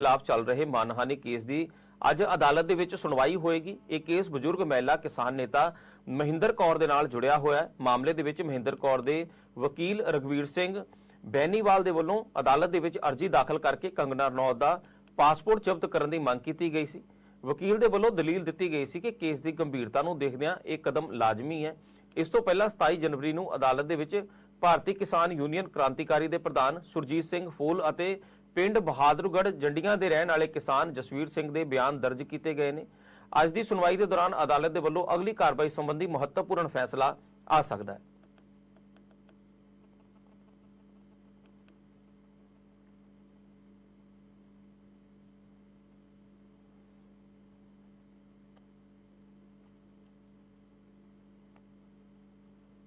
ਖਿਲਾਫ ਚੱਲ ਰਹੇ ਮਾਨਹਾਨੀ ਕੇਸ ਦੀ ਅੱਜ ਅਦਾਲਤ ਦੇ ਵਿੱਚ ਸੁਣਵਾਈ ਹੋਏਗੀ। ਇਹ ਕੇਸ ਬਜ਼ੁਰਗ ਮਹਿਲਾ ਕਿਸਾਨ ਨੇਤਾ ਮਹਿੰਦਰ ਕੌਰ ਦੇ ਨਾਲ ਜੁੜਿਆ ਹੋਇਆ ਹੈ। ਮਾਮਲੇ ਦੇ ਵਿੱਚ ਮਹਿੰਦਰ ਕੌਰ ਦੇ ਵਕੀਲ ਰਗਵੀਰ ਸਿੰਘ ਬੈਨੀਵਾਲ ਦੇ ਵੱਲੋਂ ਅਦਾਲਤ ਦੇ ਵਿੱਚ ਅਰਜ਼ੀ ਦਾਖਲ ਕਰਕੇ ਕੰਗਨਾ ਰਣੌਤ ਦਾ ਪਾਸਪੋਰਟ ਜ਼ਬਤ ਕਰਨ ਦੀ ਮੰਗ ਕੀਤੀ ਗਈ ਸੀ। ਵਕੀਲ ਦੇ ਵੱਲੋਂ ਦਲੀਲ ਦਿੱਤੀ ਗਈ ਸੀ ਕਿ ਕੇਸ ਦੀ ਗੰਭੀਰਤਾ ਨੂੰ ਦੇਖਦਿਆਂ ਇਹ ਕਦਮ ਲਾਜ਼ਮੀ ਹੈ। ਇਸ ਤੋਂ ਪਹਿਲਾਂ 27 ਜਨਵਰੀ ਨੂੰ ਅਦਾਲਤ ਦੇ ਵਿੱਚ ਭਾਰਤੀ ਕਿਸਾਨ ਯੂਨੀਅਨ ਕ੍ਰਾਂਤੀਕਾਰੀ ਦੇ ਪ੍ਰਧਾਨ ਸੁਰਜੀਤ ਸਿੰਘ ਫੂਲ ਅਤੇ ਪਿੰਡ ਬਹਾਦਰਗੜ੍ਹ ਜੰਡੀਆਂ ਦੇ ਰਹਿਣ ਵਾਲੇ ਕਿਸਾਨ ਜਸਵੀਰ ਸਿੰਘ ਦੇ ਬਿਆਨ ਦਰਜ ਕੀਤੇ ਗਏ ਨੇ। ਅੱਜ ਦੀ ਸੁਣਵਾਈ ਦੇ ਦੌਰਾਨ ਅਦਾਲਤ ਦੇ ਵੱਲੋਂ ਅਗਲੀ ਕਾਰਵਾਈ ਸੰਬੰਧੀ ਮਹੱਤਵਪੂਰਨ ਫੈਸਲਾ ਆ ਸਕਦਾ ਹੈ।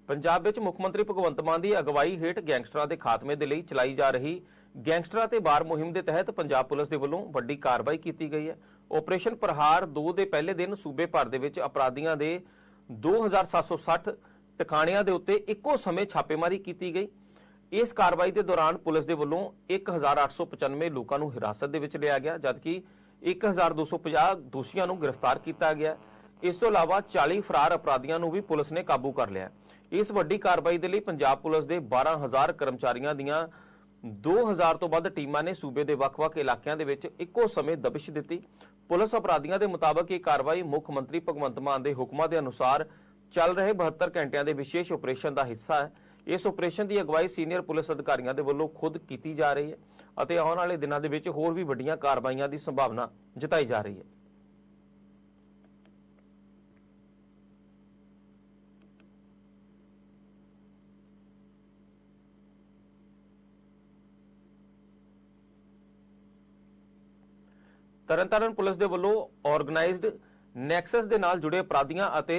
ਪੰਜਾਬ ਵਿੱਚ ਮੁੱਖ ਮੰਤਰੀ ਭਗਵੰਤ ਮਾਨ ਦੀ ਅਗਵਾਈ ਹੇਠ ਗੈਂਗਸਟਰਾਂ ਦੇ ਖਾਤਮੇ ਦੇ ਲਈ ਚਲਾਈ ਜਾ ਰਹੀ ਗੈਂਗਸਟਰਾਂ ਤੇ ਬਾਰ ਮੁਹਿੰਮ ਦੇ ਤਹਿਤ ਪੰਜਾਬ ਪੁਲਿਸ ਦੇ ਵੱਲੋਂ ਵੱਡੀ ਕਾਰਵਾਈ ਕੀਤੀ ਗਈ ਹੈ। ਆਪਰੇਸ਼ਨ ਪ੍ਰਹਾਰ 2 ਦੇ ਪਹਿਲੇ ਦਿਨ ਸੂਬੇ ਭਰ ਦੇ ਵਿੱਚ ਅਪਰਾਧੀਆਂ ਦੇ 2760 ਟਿਕਾਣਿਆਂ ਦੇ ਉੱਤੇ ਇੱਕੋ ਸਮੇਂ ਛਾਪੇਮਾਰੀ ਕੀਤੀ ਗਈ। ਇਸ ਕਾਰਵਾਈ ਦੇ ਦੌਰਾਨ ਪੁਲਿਸ ਦੇ ਵੱਲੋਂ 1895 ਲੋਕਾਂ ਨੂੰ ਹਿਰਾਸਤ ਦੇ ਵਿੱਚ ਲਿਆ ਗਿਆ, ਜਦਕਿ 1250 ਦੋਸ਼ੀਆਂ ਨੂੰ ਗ੍ਰਿਫਤਾਰ ਕੀਤਾ ਗਿਆ। ਇਸ ਤੋਂ ਇਲਾਵਾ 40 ਫਰਾਰ ਅਪਰਾਧੀਆਂ ਨੂੰ ਵੀ ਪੁਲਿਸ ਨੇ ਕਾਬੂ ਕਰ ਲਿਆ। ਇਸ ਵੱਡੀ ਕਾਰਵਾਈ ਦੇ ਲਈ ਪੰਜਾਬ ਪੁਲਿਸ ਦੇ 12000 ਕਰਮਚਾਰੀਆਂ ਦੀਆਂ 2000 ਤੋਂ ਵੱਧ ਟੀਮਾਂ ਨੇ ਸੂਬੇ ਦੇ ਵੱਖ-ਵੱਖ ਇਲਾਕਿਆਂ ਦੇ ਵਿੱਚ ਇੱਕੋ ਸਮੇਂ ਦਬਿਸ਼ ਦਿੱਤੀ। ਪੁਲਿਸ ਅਪਰਾਧੀਆਂ ਦੇ ਮੁਤਾਬਕ ਇਹ ਕਾਰਵਾਈ ਮੁੱਖ ਮੰਤਰੀ ਭਗਵੰਤ ਮਾਨ ਦੇ ਹੁਕਮਾਂ ਦੇ ਅਨੁਸਾਰ ਚੱਲ ਰਹੇ 72 ਘੰਟਿਆਂ ਦੇ ਵਿਸ਼ੇਸ਼ ਆਪਰੇਸ਼ਨ ਦਾ ਹਿੱਸਾ ਹੈ। ਇਸ ਆਪਰੇਸ਼ਨ ਦੀ ਅਗਵਾਈ ਸੀਨੀਅਰ ਪੁਲਿਸ ਅਧਿਕਾਰੀਆਂ ਦੇ ਵੱਲੋਂ ਖੁਦ ਕੀਤੀ ਜਾ ਰਹੀ ਹੈ ਅਤੇ ਆਉਣ ਵਾਲੇ ਦਿਨਾਂ ਦੇ ਵਿੱਚ ਹੋਰ ਵੀ ਵੱਡੀਆਂ ਕਾਰਵਾਈਆਂ ਦੀ ਸੰਭਾਵਨਾ ਜਤਾਈ ਜਾ ਰਹੀ ਹੈ। ਤਰਨਤਾਰਨ ਪੁਲਿਸ ਦੇ ਵੱਲੋਂ ਆਰਗੇਨਾਈਜ਼ਡ ਨੈਕਸਸ ਦੇ ਨਾਲ ਜੁੜੇ ਅਪਰਾਧੀਆਂ ਅਤੇ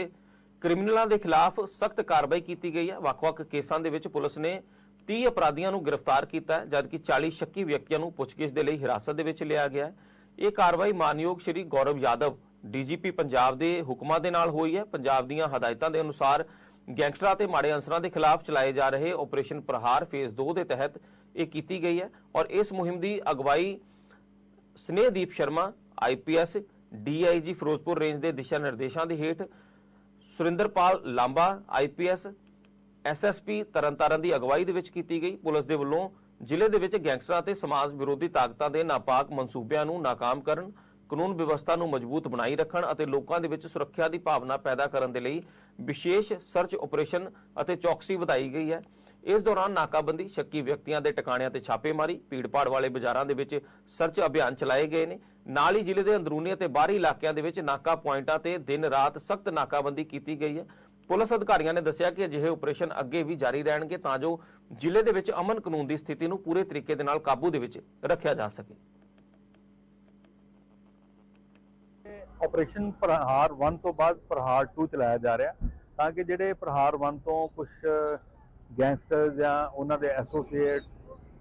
ਕ੍ਰਿਮੀਨਲਾਂ ਦੇ ਖਿਲਾਫ ਸਖਤ ਕਾਰਵਾਈ ਕੀਤੀ ਗਈ ਹੈ। ਵੱਖ-ਵੱਖ ਕੇਸਾਂ ਦੇ ਵਿੱਚ ਪੁਲਿਸ ਨੇ 30 ਅਪਰਾਧੀਆਂ ਨੂੰ ਗ੍ਰਿਫਤਾਰ ਕੀਤਾ ਹੈ, ਜਦਕਿ 40 ਸ਼ੱਕੀ ਵਿਅਕਤੀਆਂ ਨੂੰ ਪੁੱਛਗਿੱਛ ਦੇ ਲਈ ਹਿਰਾਸਤ ਦੇ ਵਿੱਚ ਲਿਆ ਗਿਆ ਹੈ। ਇਹ ਕਾਰਵਾਈ ਮਾਨਯੋਗ ਸ਼੍ਰੀ ਗੌਰਵ ਯਾਦਵ, ਡੀਜੀਪੀ ਪੰਜਾਬ ਦੇ ਹੁਕਮਾਂ ਦੇ ਨਾਲ ਹੋਈ ਹੈ। ਪੰਜਾਬ ਦੀਆਂ ਹਦਾਇਤਾਂ ਦੇ ਅਨੁਸਾਰ ਗੈਂਗਸਟਰਾਂ ਤੇ ਮਾੜੇ ਅਨਸਰਾਂ ਦੇ ਖਿਲਾਫ ਚਲਾਏ ਜਾ ਰਹੇ ਆਪਰੇਸ਼ਨ ਪ੍ਰਹਾਰ ਫੇਜ਼ 2 ਦੇ ਤਹਿਤ ਇਹ ਕੀਤੀ ਗਈ ਹੈ ਔਰ ਇਸ ਮੁਹਿੰਮ ਦੀ ਅਗਵਾਈ Snehdeep Sharma IPS DIG Firozpur range ਦੇ ਦਿਸ਼ਾ ਨਿਰਦੇਸ਼ਾਂ ਦੇ ਹੇਠ, ਸੁਰਿੰਦਰਪਾਲ ਲਾਂਬਾ ਆਈਪੀਐਸ ਐਸਐਸਪੀ ਤਰਨਤਾਰਨ ਦੀ ਅਗਵਾਈ ਦੇ ਵਿੱਚ ਕੀਤੀ ਗਈ। ਪੁਲਿਸ ਦੇ ਵੱਲੋਂ ਜ਼ਿਲ੍ਹੇ ਦੇ ਵਿੱਚ ਗੈਂਗਸਟਰਾਂ ਅਤੇ ਸਮਾਜ ਵਿਰੋਧੀ ਤਾਕਤਾਂ ਦੇ ਨਾਪਾਕ ਮਨਸੂਬਿਆਂ ਨੂੰ ਨਾਕਾਮ ਕਰਨ, ਕਾਨੂੰਨ ਵਿਵਸਥਾ ਨੂੰ ਮਜ਼ਬੂਤ ਬਣਾਈ ਰੱਖਣ ਅਤੇ ਲੋਕਾਂ ਦੇ ਵਿੱਚ ਸੁਰੱਖਿਆ ਦੀ ਭਾਵਨਾ ਪੈਦਾ ਕਰਨ ਦੇ ਲਈ ਵਿਸ਼ੇਸ਼ ਸਰਚ ਆਪਰੇਸ਼ਨ ਅਤੇ ਚੌਕਸੀ ਵਧਾਈ ਗਈ ਹੈ। ਇਸ ਦੌਰਾਨ ਨਾਕਾਬੰਦੀ, ਸ਼ੱਕੀ ਵਿਅਕਤੀਆਂ ਦੇ ਟਿਕਾਣਿਆਂ ਤੇ ਛਾਪੇਮਾਰੀ ਭੀੜਪਾੜ ਵਾਲੇ ਬਾਜ਼ਾਰਾਂ ਦੇ ਵਿੱਚ ਸਰਚ ਅਭਿਆਨ ਚਲਾਏ ਗਏ ਨੇ। ਨਾਲ ਹੀ ਜ਼ਿਲ੍ਹੇ ਦੇ ਅੰਦਰੂਨੀ ਅਤੇ ਬਾਹਰੀ ਇਲਾਕਿਆਂ ਦੇ ਵਿੱਚ ਨਾਕਾ ਪੁਆਇੰਟਾਂ ਤੇ ਦਿਨ ਰਾਤ ਸਖਤ ਨਾਕਾਬੰਦੀ ਕੀਤੀ ਗਈ ਹੈ। ਪੁਲਿਸ ਅਧਿਕਾਰੀਆਂ ਨੇ ਦੱਸਿਆ ਕਿ ਅਜਿਹੇ ਆਪਰੇਸ਼ਨ ਅੱਗੇ ਵੀ ਜਾਰੀ ਰਹਿਣਗੇ ਤਾਂ ਜੋ ਜ਼ਿਲ੍ਹੇ ਦੇ ਵਿੱਚ ਅਮਨ ਕਾਨੂੰਨ ਦੀ ਸਥਿਤੀ ਨੂੰ ਪੂਰੇ ਤਰੀਕੇ ਦੇ ਨਾਲ ਕਾਬੂ ਦੇ ਵਿੱਚ ਰੱਖਿਆ ਜਾ ਸਕੇ। ਆਪਰੇਸ਼ਨ ਪ੍ਰਹਾਰ 1 ਤੋਂ ਬਾਅਦ ਪ੍ਰਹਾਰ 2 ਚਲਾਇਆ ਜਾ ਰਿਹਾ ਤਾਂ ਕਿ ਜਿਹੜੇ ਪ੍ਰਹਾਰ 1 ਤੋਂ ਕੁਝ ਗੈਂਗਸਟਰ ਜਾਂ ਉਹਨਾਂ ਦੇ ਐਸੋਸੀਏਟਸ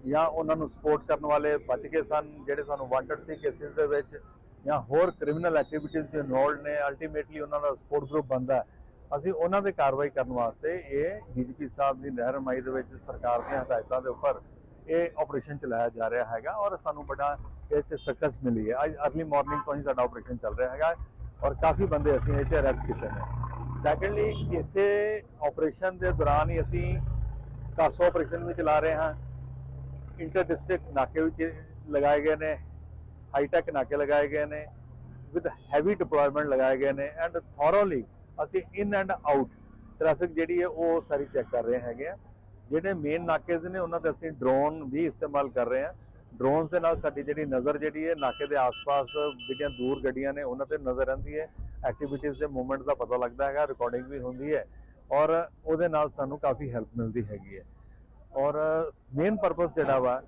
ਜਾਂ ਉਹਨਾਂ ਨੂੰ ਸਪੋਰਟ ਕਰਨ ਵਾਲੇ ਬਚ ਗਏ ਸਨ, ਜਿਹੜੇ ਸਾਨੂੰ ਵਾਂਟਡ ਸੀ ਕੇਸਿਸ ਦੇ ਵਿੱਚ ਜਾਂ ਹੋਰ ਕ੍ਰਿਮੀਨਲ ਐਕਟੀਵਿਟੀਜ਼ ਚ ਇਨਵੋਲਡ ਨੇ ਅਲਟੀਮੇਟਲੀ ਉਹਨਾਂ ਦਾ ਸਪੋਰਟ ਗਰੁੱਪ ਬਣਦਾ ਅਸੀਂ ਉਹਨਾਂ ਦੇ ਕਾਰਵਾਈ ਕਰਨ ਵਾਸਤੇ ਇਹ ਡੀਜੀਪੀ ਸਾਹਿਬ ਦੀ ਰਹਿਨਮਾਈ ਦੇ ਵਿੱਚ ਸਰਕਾਰ ਦੀਆਂ ਹਦਾਇਤਾਂ ਦੇ ਉੱਪਰ ਇਹ ਆਪਰੇਸ਼ਨ ਚਲਾਇਆ ਜਾ ਰਿਹਾ ਹੈਗਾ ਔਰ ਸਾਨੂੰ ਬੜਾ ਇਹ 'ਚ ਸਕਸੈਸ ਮਿਲੀ ਹੈ। ਅੱਜ ਅਰਲੀ ਮਾਰਨਿੰਗ ਤੋਂ ਹੀ ਸਾਡਾ ਆਪਰੇਸ਼ਨ ਚੱਲ ਰਿਹਾ ਹੈਗਾ ਔਰ ਕਾਫੀ ਬੰਦੇ ਅਸੀਂ ਇਹ 'ਚ ਅਰੈਸਟ ਕੀਤੇ ਨੇ। ਸੈਕੰਡਲੀ ਇਸੇ ਆਪਰੇਸ਼ਨ ਦੇ ਦੌਰਾਨ ਹੀ ਅਸੀਂ ਕਾਸੋ ਆਪਰੇਸ਼ਨ ਵੀ ਚਲਾ ਰਹੇ ਹਾਂ। ਇੰਟਰ ਡਿਸਟ੍ਰਿਕਟ ਨਾਕੇ ਵੀ ਲਗਾਏ ਗਏ ਨੇ ਹਾਈਟੈਕ ਨਾਕੇ ਲਗਾਏ ਗਏ ਨੇ ਵਿਦ ਹੈਵੀ ਡਿਪਲੋਇਮੈਂਟ ਲਗਾਏ ਗਏ ਨੇ ਐਂਡ ਥੋਰੋਲੀ ਅਸੀਂ ਇਨ ਐਂਡ ਆਊਟ ਟ੍ਰੈਫਿਕ ਜਿਹੜੀ ਹੈ ਉਹ ਸਾਰੀ ਚੈੱਕ ਕਰ ਰਹੇ ਹੈਗੇ ਆ ਜਿਹੜੇ ਮੇਨ ਨਾਕੇਜ਼ ਨੇ, ਉਹਨਾਂ ਤੇ ਅਸੀਂ ਡਰੋਨ ਵੀ ਇਸਤੇਮਾਲ ਕਰ ਰਹੇ ਹਾਂ। ਡਰੋਨਸ ਦੇ ਨਾਲ ਸਾਡੀ ਜਿਹੜੀ ਨਜ਼ਰ ਜਿਹੜੀ ਹੈ, ਨਾਕੇ ਦੇ ਆਸ-ਪਾਸ ਜਿਹੜੀਆਂ ਦੂਰ ਗੱਡੀਆਂ ਨੇ, ਉਹਨਾਂ ਤੇ ਨਜ਼ਰ ਰਹਿੰਦੀ ਹੈ। ਐਕਟੀਵਿਟੀਜ਼ ਦੇ ਮੂਵਮੈਂਟ ਦਾ ਪਤਾ ਲੱਗਦਾ ਹੈਗਾ ਰਿਕਾਰਡਿੰਗ ਵੀ ਹੁੰਦੀ ਹੈ, ਔਰ ਉਹਦੇ ਨਾਲ ਸਾਨੂੰ ਕਾਫੀ ਹੈਲਪ ਮਿਲਦੀ ਹੈਗੀ ਹੈ। ਔਰ ਮੇਨ ਪਰਪਸ ਜਿਹੜਾ ਵਾ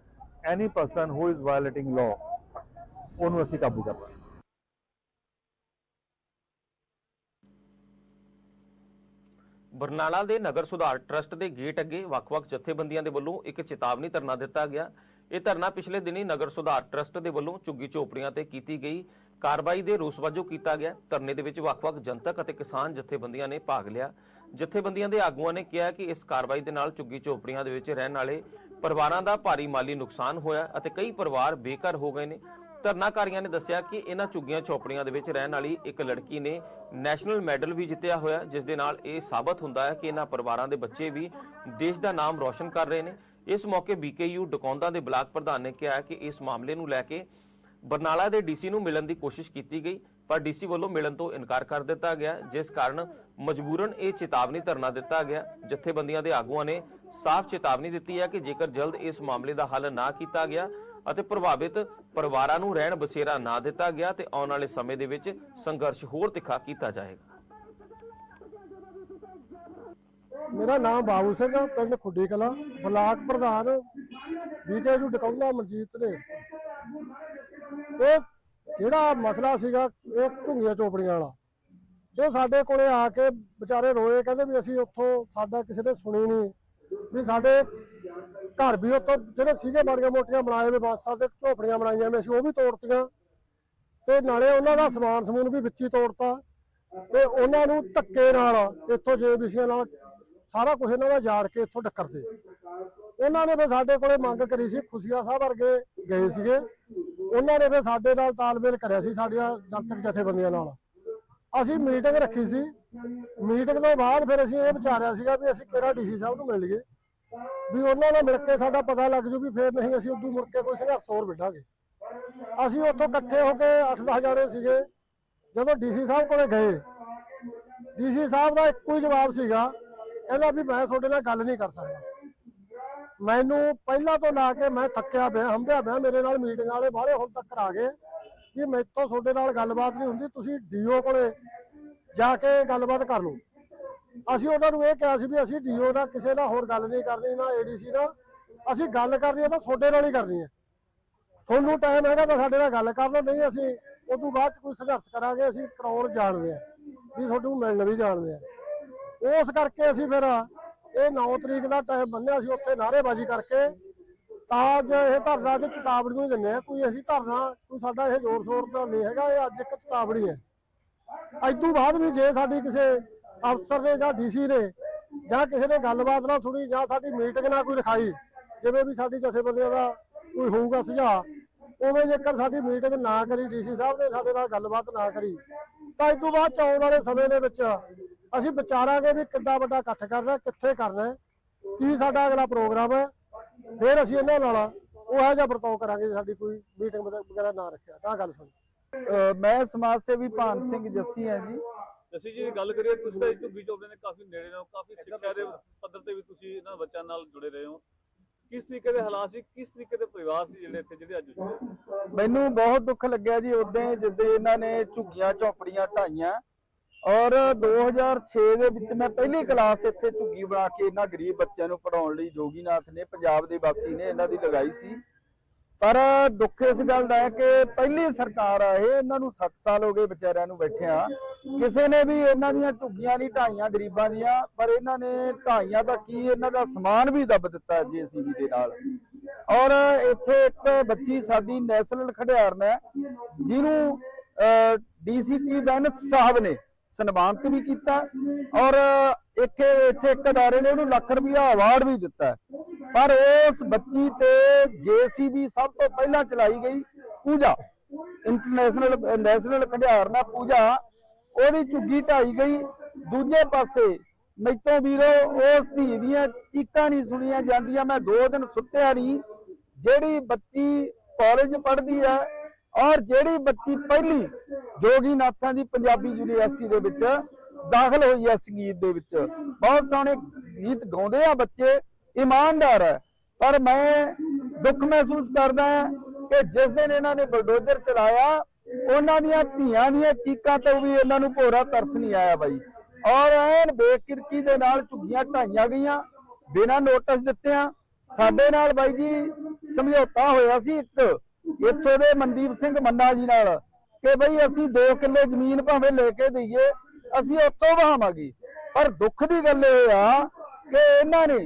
any person who is violating law ਉਹਨੂੰ ਅਸੀਂ ਕਾਬੂ ਕਰਨਾ ਬਰਨਾਲਾ ਦੇ ਨਗਰ ਸੁਧਾਰ ਟਰਸਟ ਦੇ ਗੇਟ ਅੱਗੇ ਵੱਖ-ਵੱਖ ਜਥੇਬੰਦੀਆਂ ਦੇ ਵੱਲੋਂ ਇੱਕ ਚੇਤਾਵਨੀ ਧਰਨਾ ਦਿੱਤਾ ਗਿਆ। ਇਹ ਧਰਨਾ ਪਿਛਲੇ ਦਿਨੀ ਨਗਰ ਸੁਧਾਰ ਟਰਸਟ ਦੇ ਵੱਲੋਂ ਝੁੱਗੀ ਝੋਪੜੀਆਂ ਤੇ ਕੀਤੀ ਗਈ ਕਾਰਵਾਈ ਦੇ ਰੋਸ ਵਜੋਂ ਕੀਤਾ ਗਿਆ। ਧਰਨੇ ਦੇ ਵਿੱਚ ਵੱਖ-ਵੱਖ ਜਨਤਕ ਅਤੇ ਕਿਸਾਨ ਜਥੇਬੰਦੀਆਂ ਨੇ ਭਾਗ ਲਿਆ। ਜਥੇਬੰਦੀਆਂ ਦੇ ਆਗੂਆਂ ਨੇ ਕਿਹਾ ਕਿ ਇਸ ਕਾਰਵਾਈ ਦੇ ਨਾਲ ਝੁੱਗੀ ਝੋਪੜੀਆਂ ਦੇ ਵਿੱਚ ਰਹਿਣ ਵਾਲੇ ਪਰਿਵਾਰਾਂ ਦਾ ਭਾਰੀ ਮਾਲੀ ਨੁਕਸਾਨ ਹੋਇਆ ਅਤੇ ਕਈ ਪਰਿਵਾਰ ਬੇਘਰ ਹੋ ਗਏ ਨੇ। ਧਰਨਾਕਾਰੀਆਂ ਨੇ ਦੱਸਿਆ ਕਿ ਇਹਨਾਂ ਝੁੱਗੀਆਂ ਝੋਪੜੀਆਂ ਦੇ ਵਿੱਚ ਰਹਿਣ ਵਾਲੀ ਇੱਕ ਲੜਕੀ ਨੇ ਨੈਸ਼ਨਲ ਮੈਡਲ ਵੀ ਜਿੱਤਿਆ ਹੋਇਆ, ਜਿਸ ਦੇ ਨਾਲ ਇਹ ਸਾਬਤ ਹੁੰਦਾ ਹੈ ਕਿ ਇਹਨਾਂ ਪਰਿਵਾਰਾਂ ਦੇ ਬੱਚੇ ਵੀ ਦੇਸ਼ ਦਾ ਨਾਮ ਰੌਸ਼ਨ ਕਰ ਰਹੇ ਨੇ। ਇਸ ਮੌਕੇ ਬੀਕੇਯੂ ਡਕੌਂਦਾ ਦੇ ਬਲਾਕ ਪ੍ਰਧਾਨ ਨੇ ਕਿਹਾ ਕਿ ਇਸ ਮਾਮਲੇ ਨੂੰ ਲੈ ਕੇ ਬਰਨਾਲਾ ਦੇ ਡੀਸੀ ਨੂੰ ਮਿਲਣ ਦੀ ਕੋਸ਼ਿਸ਼ ਕੀਤੀ ਗਈ, ਪਰ ਡੀਸੀ ਵੱਲੋਂ ਮਿਲਣ ਤੋਂ ਇਨਕਾਰ ਕਰ ਦਿੱਤਾ ਗਿਆ, ਜਿਸ ਕਾਰਨ ਮਜਬੂਰਨ ਇਹ ਚੇਤਾਵਨੀ ਧਰਨਾ ਦਿੱਤਾ ਗਿਆ। ਜਥੇਬੰਦੀਆਂ ਦੇ ਆਗੂਆਂ ਨੇ ਸਾਫ਼ ਚੇਤਾਵਨੀ ਦਿੱਤੀ ਹੈ ਕਿ ਜੇਕਰ ਜਲਦ ਇਸ ਮਾਮਲੇ ਦਾ ਹੱਲ ਨਾ ਕੀਤਾ ਗਿਆ ਅਤੇ ਪ੍ਰਭਾਵਿਤ ਪਰਿਵਾਰਾਂ ਨੂੰ ਰਹਿਣ ਬਸੇਰਾ ਨਾ ਦਿੱਤਾ ਗਿਆ, ਤੇ ਆਉਣ ਵਾਲੇ ਸਮੇਂ ਦੇ ਵਿੱਚ ਸੰਘਰਸ਼ ਹੋਰ ਤਿੱਖਾ ਕੀਤਾ ਜਾਏਗਾ। ਮੇਰਾ ਨਾਮ ਬਾਬੂ ਸਿੰਘ ਪਿੰਡ ਖੁੱਡੀ ਕਲਾ ਬਲਾਕ ਪ੍ਰਧਾਨ ਬੀਕੇਯੂ ਡਕੌਲਾ ਮਨਜੀਤ ਨੇ। ਇਹ ਜਿਹੜਾ ਮਸਲਾ ਸੀਗਾ, ਇਹ ਝੁੰਗੀਆਂ ਚੋਪੜੀਆਂ ਵਾਲਾ। ਜੋ ਸਾਡੇ ਕੋਲੇ ਆ ਕੇ ਵਿਚਾਰੇ ਰੋਏ, ਕਹਿੰਦੇ ਵੀ ਅਸੀਂ ਉੱਥੋਂ ਸਾਡਾ ਕਿਸੇ ਨੇ ਸੁਣੀ ਨਹੀਂ ਵੀ ਸਾਡੇ ਘਰ ਵੀ ਉੱਥੋਂ ਜਿਹੜੇ ਸੀਗੇ ਮਾੜੀਆਂ ਮੋਟੀਆਂ ਬਣਾਏ ਵੇ ਬਾਸਾਂ ਤੇ ਝੋਪੜੀਆਂ ਬਣਾਈਆਂ ਨੇ ਅਸੀਂ ਉਹ ਵੀ ਤੋੜਤੀਆਂ। ਤੇ ਨਾਲੇ ਉਹਨਾਂ ਦਾ ਸਮਾਨ ਸਮੂਨ ਵੀ ਵਿੱਚ ਹੀ ਤੋੜਤਾ। ਤੇ ਉਹਨਾਂ ਨੂੰ ਧੱਕੇ ਨਾਲ ਇੱਥੋਂ ਜੇਬੀਸੀਆਂ ਨਾਲ ਸਾਰਾ ਕੁਝ ਇਹਨਾਂ ਦਾ ਜਾੜ ਕੇ ਇੱਥੋਂ ਡੱਕਰਦੇ ਉਹਨਾਂ ਨੇ ਫਿਰ ਸਾਡੇ ਕੋਲੇ ਮੰਗ ਕਰੀ ਸੀ, ਖੁਸ਼ੀਆ ਸਾਹਿਬ ਵਰਗੇ ਗਏ ਸੀਗੇ। ਉਹਨਾਂ ਨੇ ਫਿਰ ਸਾਡੇ ਨਾਲ ਤਾਲਮੇਲ ਕਰਿਆ ਸੀ, ਸਾਡੀਆਂ ਜਨਤਕ ਜਥੇਬੰਦੀਆਂ ਨਾਲ। ਅਸੀਂ ਮੀਟਿੰਗ ਰੱਖੀ ਸੀ। ਮੀਟਿੰਗ ਤੋਂ ਬਾਅਦ ਫਿਰ ਅਸੀਂ ਇਹ ਵਿਚਾਰਿਆ ਸੀਗਾ ਵੀ ਅਸੀਂ ਕਿਹੜਾ ਡੀਸੀ ਸਾਹਿਬ ਨੂੰ ਮਿਲ ਗਏ ਵੀ ਉਹਨਾਂ ਨਾਲ ਮਿਲ ਕੇ ਸਾਡਾ ਪਤਾ ਲੱਗ ਜੂ ਵੀ ਫਿਰ ਨਹੀਂ ਅਸੀਂ ਉਦੋਂ ਮੁੜ ਕੇ ਕੋਈ ਸੰਘਰਸ਼ ਹੋਰ ਵਿੱਢਾਂਗੇ। ਅਸੀਂ ਉੱਥੋਂ ਇਕੱਠੇ ਹੋ ਕੇ 8-10 ਜਾਣੇ ਸੀਗੇ। ਜਦੋਂ ਡੀਸੀ ਸਾਹਿਬ ਕੋਲੇ ਗਏ ਡੀਸੀ ਸਾਹਿਬ ਦਾ ਇੱਕੋ ਹੀ ਜਵਾਬ ਸੀਗਾ, ਕਹਿੰਦਾ ਵੀ ਮੈਂ ਤੁਹਾਡੇ ਨਾਲ ਗੱਲ ਨਹੀਂ ਕਰ ਸਕਦਾ। ਮੈਨੂੰ ਪਹਿਲਾਂ ਤੋਂ ਲਾ ਕੇ ਮੈਂ ਥੱਕਿਆ ਪਿਆ, ਹੰਭਿਆ ਪਿਆ, ਮੇਰੇ ਨਾਲ ਮੀਟਿੰਗ ਵਾਲੇ ਬਾਹਲੇ ਹੁਣ ਤੱਕ ਆ ਗਏ। ਕਿ ਮੈਥੋਂ ਤੁਹਾਡੇ ਨਾਲ ਗੱਲਬਾਤ ਨਹੀਂ ਹੁੰਦੀ, ਤੁਸੀਂ ਡੀਓ ਕੋਲੇ ਜਾ ਕੇ ਗੱਲਬਾਤ ਕਰ ਲਓ। ਅਸੀਂ ਉਹਨਾਂ ਨੂੰ ਇਹ ਕਿਹਾ ਸੀ ਵੀ ਅਸੀਂ ਡੀਓ ਨਾਲ ਕਿਸੇ ਨਾਲ ਹੋਰ ਗੱਲ ਨਹੀਂ ਕਰਨੀ, ਨਾ ਏਡੀਸੀ ਨਾਲ। ਅਸੀਂ ਗੱਲ ਕਰਨੀ ਹੈ ਤਾਂ ਤੁਹਾਡੇ ਨਾਲ ਹੀ ਕਰਨੀ ਹੈ। ਤੁਹਾਨੂੰ ਟਾਈਮ ਹੈਗਾ ਤਾਂ ਸਾਡੇ ਨਾਲ ਗੱਲ ਕਰ ਲਓ, ਨਹੀਂ ਅਸੀਂ ਉਸ ਤੋਂ ਬਾਅਦ 'ਚ ਕੋਈ ਸੰਘਰਸ਼ ਕਰਾਂਗੇ, ਅਸੀਂ ਕਰਾਉਣ ਜਾਣਦੇ ਆ ਵੀ ਤੁਹਾਨੂੰ ਮਿਲਣ ਵੀ ਜਾਣਦੇ ਆ ਉਸ ਕਰਕੇ ਅਸੀਂ ਫਿਰ ਇਹ 9 ਤਰੀਕ ਦਾ ਟਾਈਮ ਬੰਨਿਆ ਸੀ, ਉੱਥੇ ਨਾਅਰੇਬਾਜ਼ੀ ਕਰਕੇ ਤਾਂ ਅੱਜ ਇਹ ਧਰਨਾ ਚ ਚੇਤਾਵਨੀ ਨੂੰ ਦਿੰਦੇ ਆ ਕੋਈ ਅਸੀਂ ਧਰਨਾ ਕੋਈ ਸਾਡਾ ਇਹ ਜ਼ੋਰ ਸ਼ੋਰ ਦਾ ਨਹੀਂ ਹੈਗਾ ਇਹ ਅੱਜ ਇੱਕ ਚੇਤਾਵਨੀ ਹੈ। ਅੱਜ ਤੋਂ ਬਾਅਦ ਵੀ ਜੇ ਸਾਡੀ ਕਿਸੇ ਅਫਸਰ ਨੇ ਜਾਂ ਡੀਸੀ ਨੇ ਜਾਂ ਕਿਸੇ ਨੇ ਗੱਲਬਾਤ ਨਾ ਸੁਣੀ ਜਾਂ ਸਾਡੀ ਮੀਟਿੰਗ ਨਾ ਕੋਈ ਰਖਾਈ ਜਿਵੇਂ ਵੀ ਸਾਡੀ ਜਥੇਬੰਦੀਆਂ ਦਾ ਕੋਈ ਹੋਊਗਾ ਸੁਝਾਅ ਉਵੇਂ ਜੇਕਰ ਸਾਡੀ ਮੀਟਿੰਗ ਨਾ ਕਰੀ ਡੀਸੀ ਸਾਹਿਬ ਨੇ ਸਾਡੇ ਨਾਲ ਗੱਲਬਾਤ ਨਾ ਕਰੀ ਤਾਂ ਇਸ ਤੋਂ ਬਾਅਦ 'ਚ ਆਉਣ ਵਾਲੇ ਸਮੇਂ ਦੇ ਵਿੱਚ ਅਸੀਂ ਵਿਚਾਰਾਂਗੇ ਵੀ ਕਿੱਡਾ ਵੱਡਾ ਇਕੱਠ ਕਰਨਾ ਕਿੱਥੇ ਕਰਨਾ ਹੈ, ਕੀ ਸਾਡਾ ਅਗਲਾ ਪ੍ਰੋਗਰਾਮ ਹੈ। ਫਿਰ ਅਸੀਂ ਇਹਨਾਂ ਨਾਲ ਉਹ ਇਹੋ ਜਿਹਾ ਵਰਤਾਓ ਕਰਾਂਗੇ ਜੇ ਸਾਡੀ ਕੋਈ ਮੀਟਿੰਗ ਵਗੈਰਾ ਨਾ ਰੱਖਿਆ। ਤਾਂ ਗੱਲ ਸੁਣ। ਮੈਂ ਸਮਾਜ ਸੇਵੀ ਭਾਨ ਸਿੰਘ ਜੱਸੀ ਹਾਂ ਜੀ। ਅਸੀਂ ਜੀ ਗੱਲ ਕਰੀਏ ਤੁਸੀਂ ਤਾਂ ਝੁੱਗੀ ਚੋਪੜੇ ਨੇ ਕਾਫੀ ਨੇੜੇ ਰਹੋ ਕਾਫੀ ਸਿੱਖਿਆ ਦੇ ਪੱਧਰ ਤੇ ਵੀ ਤੁਸੀਂ ਇਹਨਾਂ ਬੱਚਿਆਂ ਨਾਲ ਜੁੜੇ ਰਹੇ ਹੋ। ਕਿਸ ਤਰੀਕੇ ਦੇ ਹਾਲਾਤ ਸੀ ਕਿਸ ਤਰੀਕੇ ਦੇ ਪਰਿਵਾਰ ਸੀ ਜਿਹੜੇ ਇੱਥੇ ਜਿਹੜੇ ਅੱਜ ਮੈਨੂੰ ਬਹੁਤ ਦੁੱਖ ਲੱਗਿਆ ਜੀ ਉਦੋਂ ਜਦੋਂ ਇਹਨਾਂ ਨੇ ਝੁੱਗੀਆਂ ਝੌਂਪੜੀਆਂ ਢਾਈਆਂ ਔਰ 2006 ਦੇ ਵਿੱਚ ਮੈਂ ਪਹਿਲੀ ਕਲਾਸ ਇੱਥੇ ਝੁੱਗੀ ਬਣਾ ਕੇ ਇਹਨਾਂ ਗਰੀਬ ਬੱਚਿਆਂ ਨੂੰ ਪੜਾਉਣ ਲਈ ਜੋਗੀਨਾਥ ਨੇ, ਪੰਜਾਬ ਦੇ ਵਾਸੀ ਨੇ ਇਹਨਾਂ ਦੀ ਲਗਾਈ ਸੀ। ਪਰ ਦੁੱਖ ਇਸ ਗੱਲ ਦਾ ਹੈ ਕਿ ਪਹਿਲੀ ਸਰਕਾਰ ਆ ਇਹ, ਇਹਨਾਂ ਨੂੰ 7 ਸਾਲ ਹੋ ਗਏ ਵਿਚਾਰਿਆਂ ਨੂੰ ਬੈਠਿਆਂ ਕਿਸੇ ਨੇ ਵੀ ਇਹਨਾਂ ਦੀਆਂ ਝੁੱਗੀਆਂ ਨਹੀਂ ਢਾਈਆਂ ਗਰੀਬਾਂ ਦੀਆਂ, ਪਰ ਇਹਨਾਂ ਨੇ ਢਾਈਆਂ ਦਾ ਕੀ, ਇਹਨਾਂ ਦਾ ਸਮਾਨ ਵੀ ਦੱਬ ਦਿੱਤਾ ਜੀਸੀਬੀ ਦੇ ਨਾਲ। ਔਰ ਇੱਥੇ ਇੱਕ ਬੱਚੀ ਸਾਡੀ ਨੈਸ਼ਨਲ ਖਿਡਾਰਨ ਹੈ, ਜਿਹਨੂੰ ਡੀਸੀਪੀ ਬੈਨਫ ਸਾਹਿਬ ਨੇ ਸਨਮਾਨਿਤ ਵੀ ਕੀਤਾ ਔਰ ਇੱਕ ਇੱਥੇ ਇੱਕ ਅਦਾਰੇ ਨੇ ਉਹਨੂੰ ਲੱਖ ਰੁਪਇਆ ਅਵਾਰਡ ਵੀ ਦਿੱਤਾ। ਪਰ ਉਸ ਬੱਚੀ ਤੇ ਜੀਸੀਬੀ ਸਭ ਤੋਂ ਪਹਿਲਾਂ ਚਲਾਈ ਗਈ ਪੂਜਾ। ਇੰਟਰਨੈਸ਼ਨਲ ਨੈਸ਼ਨਲ ਖਿਡਾਰਨ ਆ ਪੂਜਾ। ਉਹਦੀ ਝੁੱਗੀ ਢਾਈ ਗਈ। ਦੂਜੇ ਪਾਸੇ ਮੈਤੋਂ ਵੀਰੋ, ਉਸ ਧੀ ਦੀਆਂ ਚੀਕਾਂ ਨਹੀਂ ਸੁਣੀਆਂ ਜਾਂਦੀਆਂ। ਮੈਂ ਦੋ ਦਿਨ ਸੁੱਤਿਆ ਨਹੀਂ। ਜਿਹੜੀ ਬੱਚੀ ਕਾਲਜ ਪੜ੍ਹਦੀ ਹੈ ਔਰ ਜਿਹੜੀ ਬੱਚੀ ਪਹਿਲੀ ਜੋਗੀ ਨਾਥਾਂ ਦੀ ਪੰਜਾਬੀ ਯੂਨੀਵਰਸਿਟੀ ਦੇ ਵਿੱਚ ਦਾਖਲ ਹੋਈ ਹੈ ਸੰਗੀਤ ਦੇ ਵਿੱਚ। ਬਹੁਤ ਸੋਹਣੇ ਗੀਤ ਗਾਉਂਦੇ ਆ ਬੱਚੇ, ਇਮਾਨਦਾਰ ਹੈ। ਪਰ ਮੈਂ ਦੁੱਖ ਮਹਿਸੂਸ ਕਰਦਾ ਹਾਂ ਕਿ ਜਿਸ ਦਿਨ ਇਹਨਾਂ ਨੇ ਬਲਡੋਜ਼ਰ ਚਲਾਇਆ, ਉਹਨਾਂ ਦੀਆਂ ਧੀਆਂ ਦੀਆਂ ਚੀਕਾਂ ਤੋਂ ਵੀ ਇਹਨਾਂ ਨੂੰ ਭੋਰਾ ਤਰਸ ਨਹੀਂ ਆਇਆ ਬਾਈ। ਔਰ ਐਨ ਬੇਕਿਰਕੀ ਦੇ ਨਾਲ ਝੁੱਗੀਆਂ ਢਾਈਆਂ ਗਈਆਂ, ਬਿਨਾਂ ਨੋਟਿਸ ਦਿੱਤਿਆਂ, ਸਾਡੇ ਨਾਲ ਬਾਈ ਜੀ ਸਮਝੌਤਾ ਹੋਇਆ ਸੀ ਇੱਕ ਇੱਥੋਂ ਦੇ ਮਨਦੀਪ ਸਿੰਘ ਮੰਨਾ ਜੀ ਨਾਲ ਕਿ ਬਈ ਅਸੀਂ 2 ਕਿੱਲੇ ਜ਼ਮੀਨ ਭਾਵੇਂ ਲੈ ਕੇ ਦਈਏ ਅਸੀਂ ਉੱਥੋਂ ਵਹਾਵਾਂਗੇ। ਪਰ ਦੁੱਖ ਦੀ ਗੱਲ ਇਹ ਆ ਕਿ ਇਹਨਾਂ ਨੇ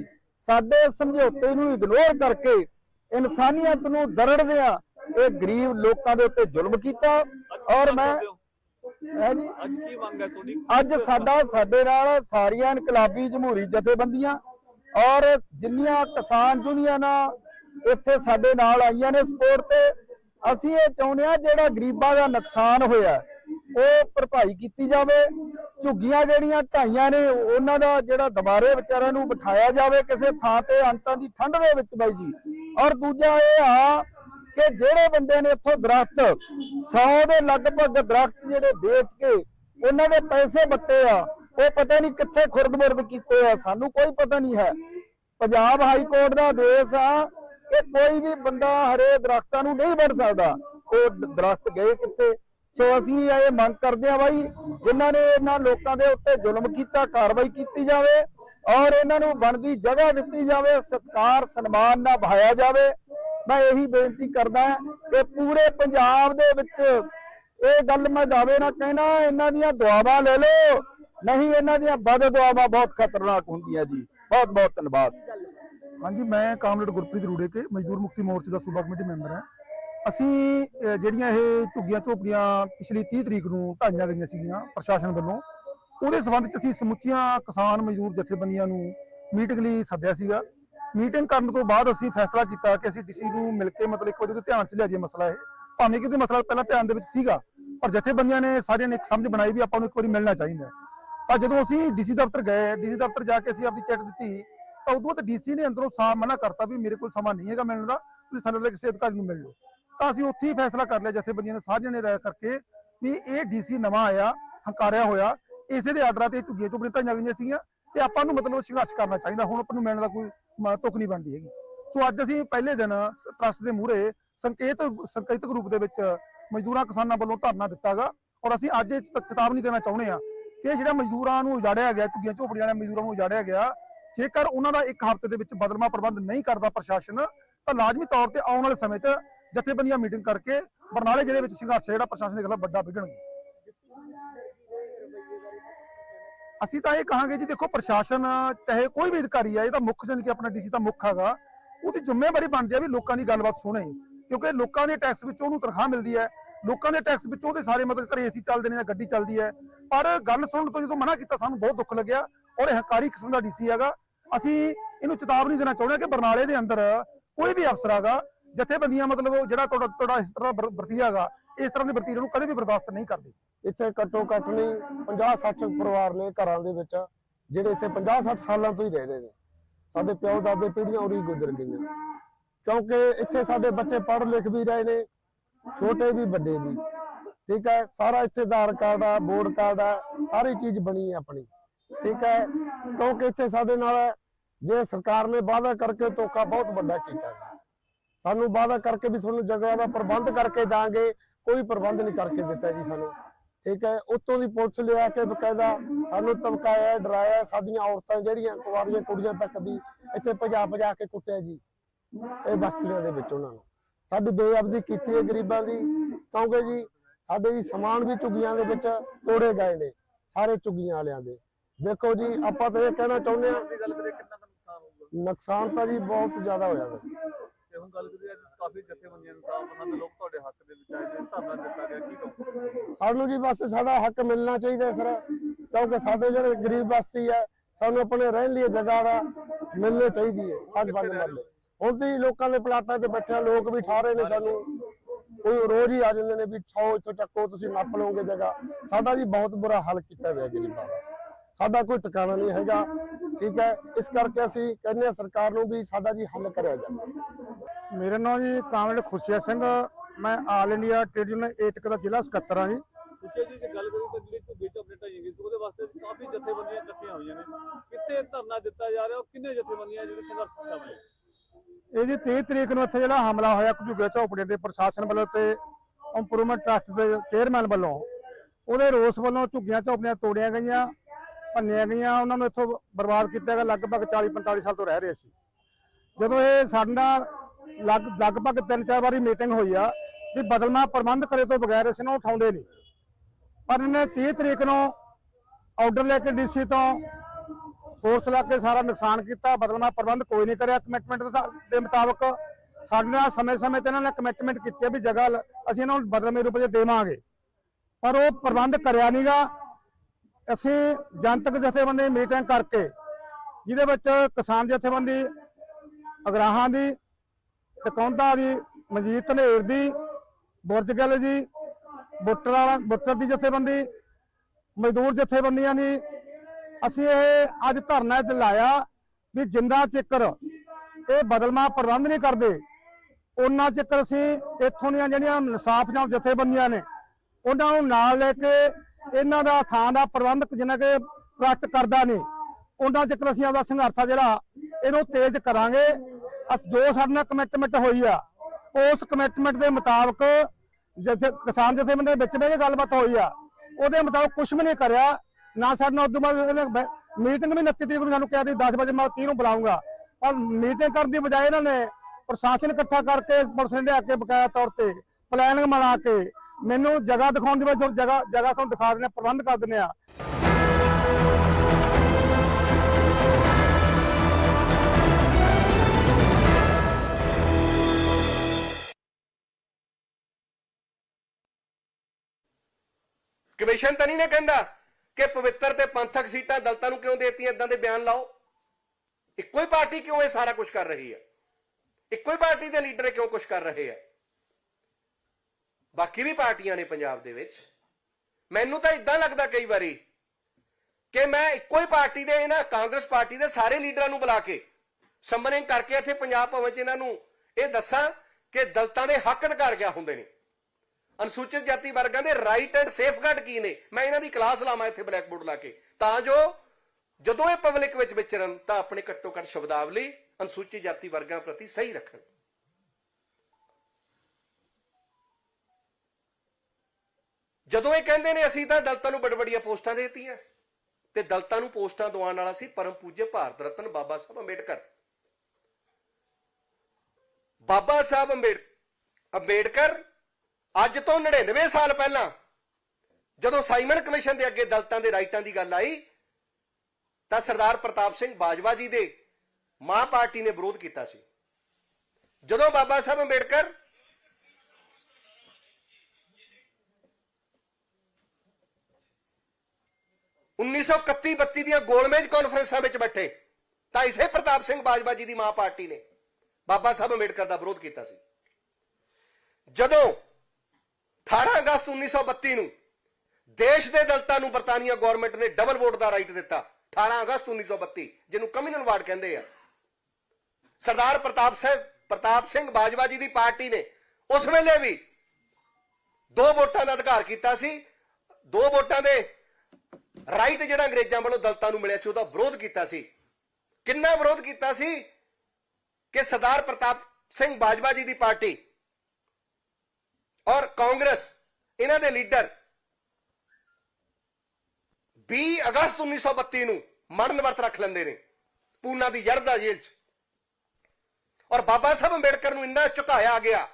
ਸਾਡੇ ਸਮਝੌਤੇ ਨੂੰ ਇਗਨੋਰ ਕਰਕੇ ਇਨਸਾਨੀਅਤ ਨੂੰ ਦਰੜਦਿਆਂ ਇਹ ਗਰੀਬ ਲੋਕਾਂ ਦੇ ਉੱਤੇ ਜ਼ੁਲਮ ਕੀਤਾ ਔਰ ਮੈਂ ਹੈ ਜੀ? ਅੱਜ ਕੀ ਮੰਗ ਹੈ ਤੁਹਾਡੀ? ਅੱਜ ਸਾਡਾ ਸਾਡੇ ਨਾਲ ਸਾਰੀਆਂ ਇਨਕਲਾਬੀ ਜਮਹੂਰੀ ਜਥੇਬੰਦੀਆਂ ਔਰ ਜਿੰਨੀਆਂ ਕਿਸਾਨ ਯੂਨੀਅਨਾਂ ਇੱਥੇ ਸਾਡੇ ਨਾਲ ਆਈਆਂ ਨੇ ਸਪੋਰਟ ਤੇ। ਅਸੀਂ ਇਹ ਚਾਹੁੰਦੇ ਆ ਜਿਹੜਾ ਗਰੀਬਾਂ ਦਾ ਨੁਕਸਾਨ ਹੋਇਆ, ਉਹ ਭਰਪਾਈ ਕੀਤੀ ਜਾਵੇ। ਝੁੱਗੀਆਂ ਜਿਹੜੀਆਂ ਢਾਈਆਂ ਨੇ, ਉਹਨਾਂ ਦਾ ਜਿਹੜਾ ਦੁਬਾਰੇ ਵਿਚਾਰਿਆਂ ਨੂੰ ਬਿਠਾਇਆ ਜਾਵੇ ਕਿਸੇ ਥਾਂ ਤੇ ਅੰਤਾਂ ਦੀ ਠੰਡ ਦੇ ਵਿੱਚ ਬਾਈ ਜੀ। ਔਰ ਦੂਜਾ ਇਹ ਆ ਕਿ ਜਿਹੜੇ ਬੰਦੇ ਨੇ ਇੱਥੋਂ ਦਰਖਤ 100 ਦੇ ਲਗਭਗ ਦਰਖਤ ਜਿਹੜੇ ਵੇਚ ਕੇ ਉਹਨਾਂ ਦੇ ਪੈਸੇ ਬੱਤੇ ਆ, ਉਹ ਪਤਾ ਨਹੀਂ ਕਿੱਥੇ ਖੁਰਦ-ਬੁਰਦ ਕੀਤੇ ਆ, ਸਾਨੂੰ ਕੋਈ ਪਤਾ ਨਹੀਂ ਹੈ। ਪੰਜਾਬ ਹਾਈ ਕੋਰਟ ਦਾ ਆਦੇਸ਼ ਆ ਕਿ ਕੋਈ ਵੀ ਬੰਦਾ ਹਰੇ ਦਰਖਤਾਂ ਨੂੰ ਨਹੀਂ ਵੱਢ ਸਕਦਾ। ਉਹ ਦਰਖਤ ਗਏ ਕਿੱਥੇ? ਸੋ ਅਸੀਂ ਇਹ ਮੰਗ ਕਰਦੇ ਆ ਬਾਈ, ਜਿਨ੍ਹਾਂ ਨੇ ਇਹਨਾਂ ਲੋਕਾਂ ਦੇ ਉੱਤੇ ਜ਼ੁਲਮ ਕੀਤਾ, ਕਾਰਵਾਈ ਕੀਤੀ ਜਾਵੇ ਔਰ ਇਹਨਾਂ ਨੂੰ ਬਣਦੀ ਜਗ੍ਹਾ ਦਿੱਤੀ ਜਾਵੇ, ਸਤਿਕਾਰ, ਸਨਮਾਨ ਨਾਲ ਬਹਾਇਆ ਜਾਵੇ। ਮੈਂ ਇਹੀ ਬੇਨਤੀ ਕਰਦਾ ਕਿ ਪੂਰੇ ਪੰਜਾਬ ਦੇ ਵਿੱਚ ਇਹ ਗੱਲ ਮੈਂ ਦਾਅਵੇ ਨਾ ਕਹਿਣਾ, ਇਹਨਾਂ ਦੀਆਂ ਦੁਆਵਾਂ ਲੈ ਲਓ। ਨਹੀਂ, ਇਹਨਾਂ ਦੀਆਂ ਬਦ ਦੁਆਵਾਂ ਬਹੁਤ ਖਤਰਨਾਕ ਹੁੰਦੀਆਂ ਜੀ। ਬਹੁਤ ਬਹੁਤ ਧੰਨਵਾਦ। ਹਾਂਜੀ, ਮੈਂ ਕਾਮਰੇਡ ਗੁਰਪ੍ਰੀਤ ਰੂੜੇ ਕੇ, ਮਜ਼ਦੂਰ ਮੁਕਤੀ ਮੋਰਚੇ ਦਾ ਸੂਬਾ ਕਮੇਟੀ ਮੈਂਬਰ ਹਾਂ। ਅਸੀਂ ਜਿਹੜੀਆਂ ਇਹ ਝੁੱਗੀਆਂ ਝੋਪੜੀਆਂ ਪਿਛਲੀ 30 ਤਰੀਕ ਨੂੰ ਢਾਈਆਂ ਗਈਆਂ ਸੀਗੀਆਂ ਪ੍ਰਸ਼ਾਸਨ ਵੱਲੋਂ, ਉਹਦੇ ਸੰਬੰਧ ਚ ਅਸੀਂ ਸਮੁੱਚੀਆਂ ਕਿਸਾਨ ਮਜ਼ਦੂਰ ਜਥੇਬੰਦੀਆਂ ਨੂੰ ਮੀਟਿੰਗ ਲਈ ਸੱਦਿਆ ਸੀਗਾ। ਮੀਟਿੰਗ ਕਰਨ ਤੋਂ ਬਾਅਦ ਅਸੀਂ ਫੈਸਲਾ ਕੀਤਾ ਕਿ ਅਸੀਂ ਡੀਸੀ ਨੂੰ ਮਿਲ ਕੇ ਮਤਲਬ ਇੱਕ ਵਾਰੀ ਉਹਦੇ ਧਿਆਨ ਚ ਲਿਆ ਜਾਈਏ ਮਸਲਾ ਇਹ। ਭਾਵੇਂ ਕਿ ਮਸਲਾ ਪਹਿਲਾਂ ਧਿਆਨ ਦੇ ਵਿੱਚ ਸੀਗਾ, ਪਰ ਜਥੇਬੰਦੀਆਂ ਨੇ ਸਾਰਿਆਂ ਨੇ ਇੱਕ ਸਮਝ ਬਣਾਈ ਵੀ ਆਪਾਂ ਨੂੰ ਇੱਕ ਵਾਰੀ ਮਿਲਣਾ ਚਾਹੀਦਾ। ਹੈ। ਪਰ ਜਦੋਂ ਅਸੀਂ ਡੀਸੀ ਦਫ਼ਤਰ ਗਏ, ਡੀਸੀ ਦਫ਼ਤਰ ਜਾ ਕੇ ਅਸੀਂ ਆਪਣੀ ਚੈਟ ਦਿੱਤੀ ਤਾਂ ਉਦੋਂ ਬਾਅਦ ਡੀਸੀ ਨੇ ਅੰਦਰੋਂ ਸਾਫ਼ ਮਨਾ ਕਰਤਾ ਵੀ ਮੇਰੇ ਕੋਲ ਸਮਾਂ ਨਹੀਂ ਹੈਗਾ ਮਿਲਣ ਦਾ, ਤੁਸੀਂ ਥੱਲੇ ਦੇ ਕਿਸੇ ਅਧਿਕਾਰੀ ਨੂੰ ਮਿਲ ਲਓ। ਤਾਂ ਅਸੀਂ ਉੱਥੇ ਹੀ ਫੈਸਲਾ ਕਰ ਲਿਆ, ਜਥੇਬੰਦੀਆਂ ਨੇ ਸਾਰਿਆਂ ਨੇ ਰਾਇ ਕਰਕੇ ਵੀ ਇਹ ਡੀਸੀ ਨਵਾਂ ਆਇਆ, ਹੰਕਾਰਿਆ ਹੋਇਆ, ਇਸੇ ਦੇ ਆਰਡਰਾਂ ਤੇ ਝੁੱਗੀਆਂ ਝੁੱਗੀਆਂ ਢਾਈਆਂ ਗਈਆਂ ਸੀਗੀਆਂ, ਤੇ ਆਪਾਂ ਨੂੰ ਮਤਲਬ ਸੰਘਰਸ਼ ਕਰਨਾ ਚਾਹੀਦਾ, ਹੁਣ ਆਪਾਂ ਨੂੰ ਮਿਲਣ ਦਾ ਕੋਈ ਮ- ਤੁਕ ਨਹੀਂ ਬਣਦੀ ਹੈਗੀ। ਸੋ ਅੱਜ ਅਸੀਂ ਪਹਿਲੇ ਦਿਨ ਟਰਸਟ ਦੇ ਮੂਹਰੇ ਸੰਕੇਤ, ਸੰਕੇਤਕ ਰੂਪ ਦੇ ਵਿੱਚ ਮਜ਼ਦੂਰਾਂ ਕਿਸਾਨਾਂ ਵੱਲੋਂ ਧਰਨਾ ਦਿੱਤਾਗਾ, ਔਰ ਅਸੀਂ ਅੱਜ ਇਹ ਚੇਤਾਵਨੀ ਦੇਣਾ ਚਾਹੁੰਦੇ ਆ ਕਿ ਜਿਹੜਾ ਮਜ਼ਦੂਰਾਂ ਨੂੰ ਉਜਾੜਿਆ ਗਿਆ, ਝੁੱਗੀਆਂ ਝੋਪੜੀਆਂ ਵਾਲੇ ਮਜ਼ਦੂਰਾਂ ਨੂੰ ਉਜਾੜਿਆ ਗਿਆ ਜੇਕਰ ਉਹਨਾਂ ਦਾ ਇੱਕ ਹਫ਼ਤੇ ਦੇ ਵਿੱਚ ਬਦਲਮਾ ਪ੍ਰਬੰਧ ਨਹੀਂ ਕਰਦਾ ਪ੍ਰਸ਼ਾਸਨ, ਤਾਂ ਲਾਜ਼ਮੀ ਤੌਰ ਤੇ ਆਉਣ ਵਾਲੇ ਸਮੇਂ 'ਚ ਜਥੇਬੰਦੀਆਂ ਮੀਟਿੰਗ ਕਰਕੇ ਬਰਨਾਲੇ ਜ਼ਿਲ੍ਹੇ ਵਿੱਚ ਸੰਘਰਸ਼ ਜਿਹੜਾ ਪ੍ਰਸ਼ਾਸਨ ਦੇ ਖਿਲਾਫ ਵੱਡਾ ਵਿਗੜਨਗੇ। ਅਸੀਂ ਤਾਂ ਇਹ ਕਹਾਂਗੇ ਜੀ, ਦੇਖੋ ਪ੍ਰਸ਼ਾਸਨ ਚਾਹੇ ਕੋਈ ਵੀ ਅਧਿਕਾਰੀ ਹੈ ਇਹ ਤਾਂ ਮੁੱਖ ਜਨ ਕਿ ਆਪਣਾ ਡੀਸੀ ਤਾਂ ਮੁੱਖ ਹੈਗਾ ਉਹਦੀ ਜ਼ਿੰਮੇਵਾਰੀ ਬਣਦੀ ਹੈ ਵੀ ਲੋਕਾਂ ਦੀ ਗੱਲਬਾਤ ਸੁਣੇ, ਕਿਉਂਕਿ ਲੋਕਾਂ ਦੇ ਟੈਕਸ ਵਿੱਚੋਂ ਉਹਨੂੰ ਤਨਖਾਹ ਮਿਲਦੀ ਹੈ, ਲੋਕਾਂ ਦੇ ਟੈਕਸ ਵਿੱਚੋਂ ਉਹਦੇ ਸਾਰੇ ਮਤਲਬ ਘਰੇ ਏਸੀ ਚੱਲਦੇ ਨੇ ਜਾਂ ਗੱਡੀ ਚੱਲਦੀ ਹੈ, ਪਰ ਗੱਲ ਸੁਣਨ ਤੋਂ ਜਦੋਂ ਮਨਾ ਕੀਤਾ ਸਾਨੂੰ ਬਹੁਤ ਦੁੱਖ ਲੱਗਿਆ ਔਰ ਇਹ ਕਿਸਮ ਦਾ ਡੀਸੀ ਹੈਗਾ। ਅਸੀਂ ਇਹਨੂੰ ਚੇਤਾਵਨੀ ਦੇਣਾ ਚਾਹੁੰਦੇ ਹਾਂ ਕਿ ਬਰਨਾਲੇ ਦੇ ਅੰਦਰ ਕੋਈ ਵੀ ਅਫਸਰ ਹੈਗਾ, ਜਥੇਬੰਦੀਆਂ ਮਤਲਬ ਉਹ ਜਿਹੜਾ ਤੁਹਾਡਾ ਤੁਹਾਡਾ ਇਸ ਤਰ੍ਹਾਂ ਦਾ ਹੈਗਾ, ਇਸ ਤਰ੍ਹਾਂ ਦੇ ਵਰਤੀਰੇ ਨੂੰ ਕਦੇ ਵੀ ਬਰਦਾਸ਼ਤ ਨਹੀਂ ਕਰਦੇ। ਇੱਥੇ ਘੱਟੋ ਘੱਟ ਨਹੀਂ 50 60 ਪਰਿਵਾਰ ਨੇ ਘਰਾਂ ਦੇ ਵਿੱਚ, ਜਿਹੜੇ ਇੱਥੇ 50 60 ਸਾਲਾਂ ਤੋਂ ਹੀ ਰਹਿ ਰਹੇ ਨੇ। ਸਾਡੇ ਪਿਓ ਦਾਦੇ ਪੀੜ੍ਹੀਆਂ ਉਰੀ ਗੁਜ਼ਰ ਗਈਆਂ। ਕਿਉਂਕਿ ਇੱਥੇ ਸਾਡੇ ਬੱਚੇ ਪੜ੍ਹ ਲਿਖ ਵੀ ਰਹੇ ਨੇ, ਛੋਟੇ ਵੀ, ਵੱਡੇ ਵੀ। ਠੀਕ ਹੈ, ਸਾਰਾ ਇੱਥੇ ਆਧਾਰ ਕਾਰਡ ਆ, ਬੋਰਡ ਕਾਰਡ ਆ, ਸਾਰੀ ਚੀਜ਼ ਬਣੀ ਹੈ ਆਪਣੀ। ਠੀਕ ਹੈ, ਕਿਉਂਕਿ ਇੱਥੇ ਸਾਡੇ ਨਾਲ ਜੇ ਸਰਕਾਰ ਨੇ ਵਾਅਦਾ ਕਰਕੇ ਧੋਖਾ ਬਹੁਤ ਵੱਡਾ ਕੀਤਾ ਜੀ। ਸਾਨੂੰ ਵਾਅਦਾ ਕਰਕੇ ਵੀ ਤੁਹਾਨੂੰ ਜਗ੍ਹਾ ਦਾ ਪ੍ਰਬੰਧ ਕਰਕੇ ਦਾਂਗੇ, ਕੋਈ ਪ੍ਰਬੰਧ ਨਹੀਂ ਕਰਕੇ ਦਿੱਤਾ ਜੀ ਸਾਨੂੰ। ਠੀਕ ਹੈ, ਉੱਤੋਂ ਦੀ ਪੁਲਿਸ ਲਿਆ ਕੇ ਬਕਾਇਦਾ ਸਾਨੂੰ ਧਮਕਾਇਆ, ਡਰਾਇਆ, ਸਾਡੀਆਂ ਔਰਤਾਂ ਜਿਹੜੀਆਂ ਕੁਆਰੀਆਂ ਕੁੜੀਆਂ ਤੱਕ ਵੀ ਇੱਥੇ ਭਜਾ ਭਜਾ ਕੇ ਕੁੱਟਿਆ ਜੀ। ਇਹ ਬਸਤੀਆਂ ਦੇ ਵਿੱਚ ਉਹਨਾਂ ਨੂੰ। ਸਾਡੀ ਬੇਅਬਦੀ ਕੀਤੀ ਹੈ ਗਰੀਬਾਂ ਦੀ, ਕਿਉਂਕਿ ਜੀ ਸਾਡੇ ਜੀ ਸਮਾਨ ਵੀ ਝੁੱਗੀਆਂ ਦੇ ਵਿੱਚ ਤੋੜੇ ਗਏ ਨੇ, ਸਾਰੇ ਝੁੱਗੀਆਂ ਵਾਲਿਆਂ ਦੇ। ਦੇਖੋ ਜੀ ਆਪਾਂ ਤਾਂ ਇਹ ਕਹਿਣਾ ਚਾਹੁੰਦੇ ਹਾਂ ਦੀ ਗੱਲ ਕਰੀਏ ਕਿੰਨਾ ਕੁ ਨੁਕਸਾਨ ਹੋਊਗਾ? ਨੁਕਸਾਨ ਤਾਂ ਜੀ ਬਹੁਤ ਜ਼ਿਆਦਾ ਹੋਇਆ ਤੇ ਹੁਣ ਗੱਲ ਕਰੀਏ ਅੱਜ ਕਾਫੀ ਜਥੇਬੰਦੀਆਂ ਇਨਸਾਫ ਪਸੰਦ ਲੋਕ ਤੁਹਾਡੇ ਹੱਕ ਦੇ ਵਿੱਚ ਆਏ ਨੇ ਧਰਨਾ ਦਿੱਤਾ ਗਿਆ ਕੀ ਕਹੋ ਸਾਨੂੰ ਜੀ ਬਸ ਸਾਡਾ ਹੱਕ ਮਿਲਣਾ ਚਾਹੀਦਾ ਸਰ ਕਿਉਂਕਿ ਸਾਡੇ ਜਿਹੜੇ ਗਰੀਬ ਬਸਤੀ ਹੈ ਸਾਨੂੰ ਆਪਣੇ ਰਹਿਣ ਲਈ ਜਗ੍ਹਾ ਦਾ ਮਿਲਣੀ ਚਾਹੀਦੀ ਹੈ ਪੰਜ ਪੰਜ ਮਰਲੇ ਹੁਣ ਤੇ ਲੋਕਾਂ ਦੇ ਪਲਾਟਾਂ 'ਚ ਬੈਠੇ ਲੋਕ ਵੀ ਠਾ ਰਹੇ ਨੇ ਸਾਨੂੰ। ਕੋਈ ਰੋਜ਼ ਹੀ ਆ ਜਾਂਦੇ ਨੇ ਵੀ 100 ਇੱਥੋਂ ਚੱਕੋ ਤੁਸੀਂ ਨੱਪ ਲਓਗੇ ਜਗ੍ਹਾ। ਸਾਡਾ ਜੀ ਬਹੁਤ ਬੁਰਾ ਹਾਲ ਕੀਤਾ ਹੋਇਆ ਗਰੀਬਾਂ ਦਾ। ਸਾਡਾ ਕੋਈ ਟਿਕਾਣਾ ਨਹੀਂ ਹੈਗਾ ਠੀਕ ਹੈ? ਇਸ ਕਰਕੇ ਅਸੀਂ ਕਹਿੰਦੇ ਹਾਂ ਸਰਕਾਰ ਨੂੰ ਵੀ ਸਾਡਾ ਜੀ ਹੱਲ ਕਰਿਆ ਜਾਵੇ। ਮੇਰਾ ਨਾਮ ਜੀ ਕਾਮਰੇਡ ਖੁਸ਼ੀਆ ਸਿੰਘ ਮੈਂ all India trade union AITUC ਦਾ ਜ਼ਿਲ੍ਹਾ ਸਕੱਤਰ ਹਾਂ ਜੀ। ਪੁੱਛਿਆ ਜੀ ਜੇ ਗੱਲ ਕਰੀਏ ਤਾਂ ਜਿਹੜੀ ਝੁੱਗੀ ਝੋਪੜੇ ਢਾਈਆਂ ਗਈ ਸੀ ਉਹਦੇ ਵਾਸਤੇ ਕਾਫੀ ਜਥੇਬੰਦੀਆਂ ਇਕੱਠੀਆਂ ਹੋਈਆਂ ਨੇ। ਕਿੱਥੇ ਧਰਨਾ ਦਿੱਤਾ ਜਾ ਰਿਹਾ ਔਰ ਕਿੰਨੇ ਜਥੇਬੰਦੀਆਂ ਜਿਹੜੇ ਸੰਘਰਸ਼ 'ਚ ਸ਼ਾਮਲ ਨੇ? ਇਹ ਜੀ 23 ਤਰੀਕ ਨੂੰ ਇੱਥੇ ਜਿਹੜਾ ਹਮਲਾ ਹੋਇਆ ਝੁੱਗੇ ਝੋਪੜੇ ਦੇ ਪ੍ਰਸ਼ਾਸਨ ਵੱਲੋਂ ਤੇ ਇੰਪਰੂਵਮੈਂਟ ਟਰਸਟ ਦੇ ਚੇਅਰਮੈਨ ਵੱਲੋਂ। ਉਹਦੇ ਰੋਸ ਵੱਲੋਂ ਝੁੱਗੀਆਂ ਝੋਪੜੀਆਂ ਤੋੜੀਆਂ ਗਈਆਂ। ਭੰਨੀਆਂ ਗਈਆਂ, ਉਹਨਾਂ ਨੂੰ ਇੱਥੋਂ ਬਰਬਾਦ ਕੀਤਾ ਗਿਆ, ਲਗਭਗ 40 45 ਸਾਲ ਤੋਂ ਰਹਿ ਰਹੇ ਸੀ। ਜਦੋਂ ਇਹ ਸਾਡੇ ਨਾਲ ਲਗ, ਲਗਭਗ ਤਿੰਨ ਚਾਰ ਵਾਰੀ ਮੀਟਿੰਗ ਹੋਈ ਆ ਵੀ ਬਦਲਣਾ ਪ੍ਰਬੰਧ ਕਰੇ ਤੋਂ ਬਗੈਰ ਅਸੀਂ ਨੂੰ ਉਠਾਉਂਦੇ ਨਹੀਂ। ਪਰ ਇਹਨੇ 30 ਤਰੀਕ ਨੂੰ ਆਰਡਰ ਲੈ ਕੇ ਡੀਸੀ ਤੋਂ ਫੋਰਸ ਲਾ ਕੇ ਸਾਰਾ ਨੁਕਸਾਨ ਕੀਤਾ, ਬਦਲਣਾ ਪ੍ਰਬੰਧ ਕੋਈ ਨਹੀਂ ਕਰਿਆ। ਕਮਿਟਮੈਂਟ ਦੇ ਮੁਤਾਬਕ ਸਾਡੇ ਨਾਲ ਸਮੇਂ-ਸਮੇਂ ਤੇ ਇਹਨਾਂ ਨੇ ਕਮਿਟਮੈਂਟ ਕੀਤੀ ਵੀ ਜਗ੍ਹਾ ਅਸੀਂ ਇਹਨਾਂ ਨੂੰ ਬਦਲਵੇਂ ਰੂਪ ਵਿੱਚ ਦੇਵਾਂਗੇ। ਪਰ ਉਹ ਪ੍ਰਬੰਧ ਕਰਿਆ ਨਹੀਂਗਾ ਅਸੀਂ ਜਨਤਕ ਜਥੇਬੰਦੀ ਮੀਟਿੰਗ ਕਰਕੇ, ਜਿਹਦੇ ਵਿੱਚ ਕਿਸਾਨ ਜਥੇਬੰਦੀ, ਅਗਰਾਹਾਂ ਦੀ ਟਕੌਂਦਾ ਦੀ, ਮਨਜੀਤ ਧਨੇਰ ਦੀ, ਬੁਰਜ ਗਿੱਲ ਜੀ, ਬੁੱਟਰ ਵਾਲਾ, ਬੁੱਟਰ ਦੀ ਜਥੇਬੰਦੀ, ਮਜ਼ਦੂਰ ਜਥੇਬੰਦੀਆਂ ਦੀ, ਅਸੀਂ ਇਹ ਅੱਜ ਧਰਨਾ ਇੱਥੇ ਲਾਇਆ ਵੀ ਜਿੰਦਾ ਚੱਕਰ ਇਹ ਬਦਲਮਾ ਪ੍ਰਬੰਧ ਨਹੀਂ ਕਰਦੇ ਉਹਨਾਂ ਚੱਕਰ ਅਸੀਂ ਇੱਥੋਂ ਦੀਆਂ ਜਿਹੜੀਆਂ ਇਨਸਾਫ ਜਾਂ ਜਥੇਬੰਦੀਆਂ ਨੇ, ਉਹਨਾਂ ਨੂੰ ਨਾਲ ਲੈ ਕੇ ਇਹਨਾਂ ਦਾ ਥਾਂ ਦਾ ਪ੍ਰਬੰਧਕ ਜਿੰਨਾ ਕਿ ਪ੍ਰਗਟ ਕਰਦਾ ਨਹੀਂ ਉਹਨਾਂ ਚੱਕਰ ਅਸੀਂ ਆਪਦਾ ਸੰਘਰਸ਼ ਜਿਹੜਾ ਇਹਨੂੰ ਤੇਜ਼ ਕਰਾਂਗੇ। ਜੋ ਸਾਡੇ ਨਾਲ ਕਮਿਟਮੈਂਟ ਹੋਈ ਆ, ਉਸ ਕਮਿਟਮੈਂਟ ਦੇ ਮੁਤਾਬਕ ਜਿੱਥੇ ਕਿਸਾਨ ਜਥੇਬੰਦੀ ਦੇ ਵਿੱਚ ਬਹਿ ਕੇ ਗੱਲਬਾਤ ਹੋਈ ਆ, ਉਹਦੇ ਮੁਤਾਬਕ ਕੁਝ ਵੀ ਨਹੀਂ ਕਰਿਆ। ਨਾ ਸਾਡੇ ਨਾਲ ਉਦੋਂ ਬਾਅਦ ਮੀਟਿੰਗ ਵੀ 29 ਤਰੀਕ ਨੂੰ ਸਾਨੂੰ ਕਿਹਾ ਸੀ 10 ਵਜੇ ਮੈਂ 30 ਨੂੰ ਬੁਲਾਉਂਗਾ ਪਰ ਮੀਟਿੰਗ ਕਰਨ ਦੀ ਬਜਾਏ ਇਹਨਾਂ ਨੇ ਪ੍ਰਸ਼ਾਸਨ ਇਕੱਠਾ ਕਰਕੇ ਪੁਲਿਸ ਨੇ ਲਿਆ ਕੇ ਬਕਾਇਆ ਤੌਰ ਤੇ ਪਲਾਨਿੰਗ ਬਣਾ ਕੇ ਮੈਨੂੰ ਜਗ੍ਹਾ ਦਿਖਾਉਣ ਦੀ ਵਜ੍ਹਾ ਜਗ੍ਹਾ ਜਗ੍ਹਾ ਤੁਹਾਨੂੰ ਦਿਖਾ ਦਿੰਦੇ ਆ ਪ੍ਰਬੰਧ ਕਰ ਦਿੰਦੇ ਆ ਕਮਿਸ਼ਨ ਤਾਂ ਨਹੀਂ ਨਾ ਕਹਿੰਦਾ ਕਿ ਪਵਿੱਤਰ ਤੇ ਪੰਥਕ ਸੀਟਾਂ ਦਲਤਾਂ ਨੂੰ ਕਿਉਂ ਦੇਤੀਆਂ? ਇਦਾਂ ਦੇ ਬਿਆਨ ਲਾਓ। ਇੱਕੋ ਹੀ ਪਾਰਟੀ ਕਿਉਂ ਇਹ ਸਾਰਾ ਕੁਝ ਕਰ ਰਹੀ ਹੈ? ਇੱਕੋ ਹੀ ਪਾਰਟੀ ਦੇ ਲੀਡਰ ਕਿਉਂ ਕੁਝ ਕਰ ਰਹੇ ਹੈ? ਬਾਕੀ ਵੀ ਪਾਰਟੀਆਂ ਨੇ ਪੰਜਾਬ ਦੇ ਵਿੱਚ। ਮੈਨੂੰ ਤਾਂ ਇਦਾਂ ਲੱਗਦਾ ਕਈ ਵਾਰੀ ਕਿ ਮੈਂ ਇੱਕੋ ਹੀ ਪਾਰਟੀ ਦੇ ਇਹਨਾਂ ਕਾਂਗਰਸ ਪਾਰਟੀ ਦੇ ਸਾਰੇ ਲੀਡਰਾਂ ਨੂੰ ਬੁਲਾ ਕੇ ਸੰਮਨਿੰਗ ਕਰਕੇ ਇੱਥੇ ਪੰਜਾਬ ਭਵਨ 'ਚ ਇਹਨਾਂ ਨੂੰ ਇਹ ਦੱਸਾਂ ਕਿ ਦਲਤਾਂ ਦੇ ਹੱਕ ਅਧਿਕਾਰ ਕਿਆ ਹੁੰਦੇ ਨੇ? ਅਨੁਸੂਚਿਤ ਜਾਤੀ ਵਰਗਾਂ ਦੇ ਰਾਈਟ ਐਂਡ ਸੇਫਗਾਰਡ ਕੀ ਨੇ? ਮੈਂ ਇਹਨਾਂ ਦੀ ਕਲਾਸ ਲਾਵਾਂ ਇੱਥੇ ਬਲੈਕ ਬੋਰਡ ਲਾ ਕੇ। ਤਾਂ ਜੋ ਜਦੋਂ ਇਹ ਪਬਲਿਕ ਵਿੱਚ ਵਿਚਰਨ ਤਾਂ ਆਪਣੇ ਘੱਟੋ ਘੱਟ ਸ਼ਬਦਾਵਲੀ ਅਨੁਸੂਚਿਤ ਜਾਤੀ ਵਰਗਾਂ ਪ੍ਰਤੀ ਸਹੀ ਰੱਖਣ। ਜਦੋਂ ਇਹ ਕਹਿੰਦੇ ਨੇ, ਅਸੀਂ ਤਾਂ ਦਲਤਾਂ ਨੂੰ ਬੜਬੜੀਆਂ ਪੋਸਟਾਂ ਦੇਤੀਆਂ। ਤੇ ਦਲਤਾਂ ਨੂੰ ਪੋਸਟਾਂ ਦਵਾਉਣ ਵਾਲਾ ਸੀ ਪਰਮ ਪੂਜਯ ਭਾਰਤ ਰਤਨ ਬਾਬਾ ਸਾਹਿਬ ਅੰਬੇਡਕਰ। ਬਾਬਾ ਸਾਹਿਬ ਅੰਬੇਡ, ਅੰਬੇਡਕਰ ਅੱਜ ਤੋਂ 99 ਸਾਲ ਪਹਿਲਾਂ ਜਦੋਂ ਸਾਈਮਨ ਕਮਿਸ਼ਨ ਦੇ ਅੱਗੇ ਦਲਤਾਂ ਦੇ ਰਾਈਟਾਂ ਦੀ ਗੱਲ ਆਈ, ਤਾਂ ਸਰਦਾਰ ਪ੍ਰਤਾਪ ਸਿੰਘ ਬਾਜਵਾ ਜੀ ਦੇ ਮਾਂ ਪਾਰਟੀ ਨੇ ਵਿਰੋਧ ਕੀਤਾ ਸੀ। ਜਦੋਂ ਬਾਬਾ ਸਾਹਿਬ ਅੰਬੇਡਕਰ ਉੱਨੀ ਸੌ 31 32 ਦੀਆਂ ਗੋਲਮੇਜ ਕਾਨਫਰੰਸਾਂ ਵਿੱਚ ਬੈਠੇ। ਤਾਂ ਇਸੇ ਪ੍ਰਤਾਪ ਸਿੰਘ ਬਾਜਵਾ ਜੀ ਦੀ ਮਾਂ ਪਾਰਟੀ ਨੇ ਬਾਬਾ ਸਾਹਿਬ ਅੰਬੇਡਕਰ ਦਾ ਵਿਰੋਧ ਕੀਤਾ ਸੀ। ਜਦੋਂ 18 ਅਗਸਤ 1932 ਨੂੰ ਦੇਸ਼ ਦੇ ਦਲਤਾਂ ਨੂੰ ਬਰਤਾਨੀਆ ਗਵਰਨਮੈਂਟ ਨੇ ਡਬਲ ਵੋਟ ਦਾ ਰਾਈਟ ਦਿੱਤਾ 18 ਅਗਸਤ 1932 ਜਿਹਨੂੰ ਕਮਿਊਨਲ ਵਾਰਡ ਕਹਿੰਦੇ ਆ, ਸਰਦਾਰ ਪ੍ਰਤਾਪ ਸਿੰਘ ਪ੍ਰਤਾਪ ਸਿੰਘ ਬਾਜਵਾ ਜੀ ਦੀ ਪਾਰਟੀ ਨੇ ਉਸ ਵੇਲੇ ਵੀ ਦੋ ਵੋਟਾਂ ਦਾ ਅਧਿਕਾਰ ਕੀਤਾ ਸੀ। ਦੋ ਵੋਟਾਂ ਦੇ ਰਾਈਟ ਜਿਹੜਾ ਅੰਗਰੇਜ਼ਾਂ ਵੱਲੋਂ ਦਲਤਾਂ ਨੂੰ ਮਿਲਿਆ ਸੀ, ਉਹਦਾ ਵਿਰੋਧ ਕੀਤਾ ਸੀ। ਕਿੰਨਾ ਵਿਰੋਧ ਕੀਤਾ ਸੀ ਕਿ ਸਰਦਾਰ ਪ੍ਰਤਾਪ ਸਿੰਘ ਬਾਜਵਾ ਜੀ ਦੀ ਪਾਰਟੀ ਔਰ ਕਾਂਗਰਸ, ਇਹਨਾਂ ਦੇ ਲੀਡਰ 20 ਅਗਸਤ 1932 ਨੂੰ ਮਰਨ ਵਰਤ ਰੱਖ ਲੈਂਦੇ ਨੇ, ਪੂਨਾ ਦੀ ਜਰਦਾ ਜੇਲ੍ਹ 'ਚ। ਔਰ ਬਾਬਾ ਸਾਹਿਬ ਅੰਬੇਡਕਰ ਨੂੰ ਇੰਨਾ ਝੁਕਾਇਆ ਗਿਆ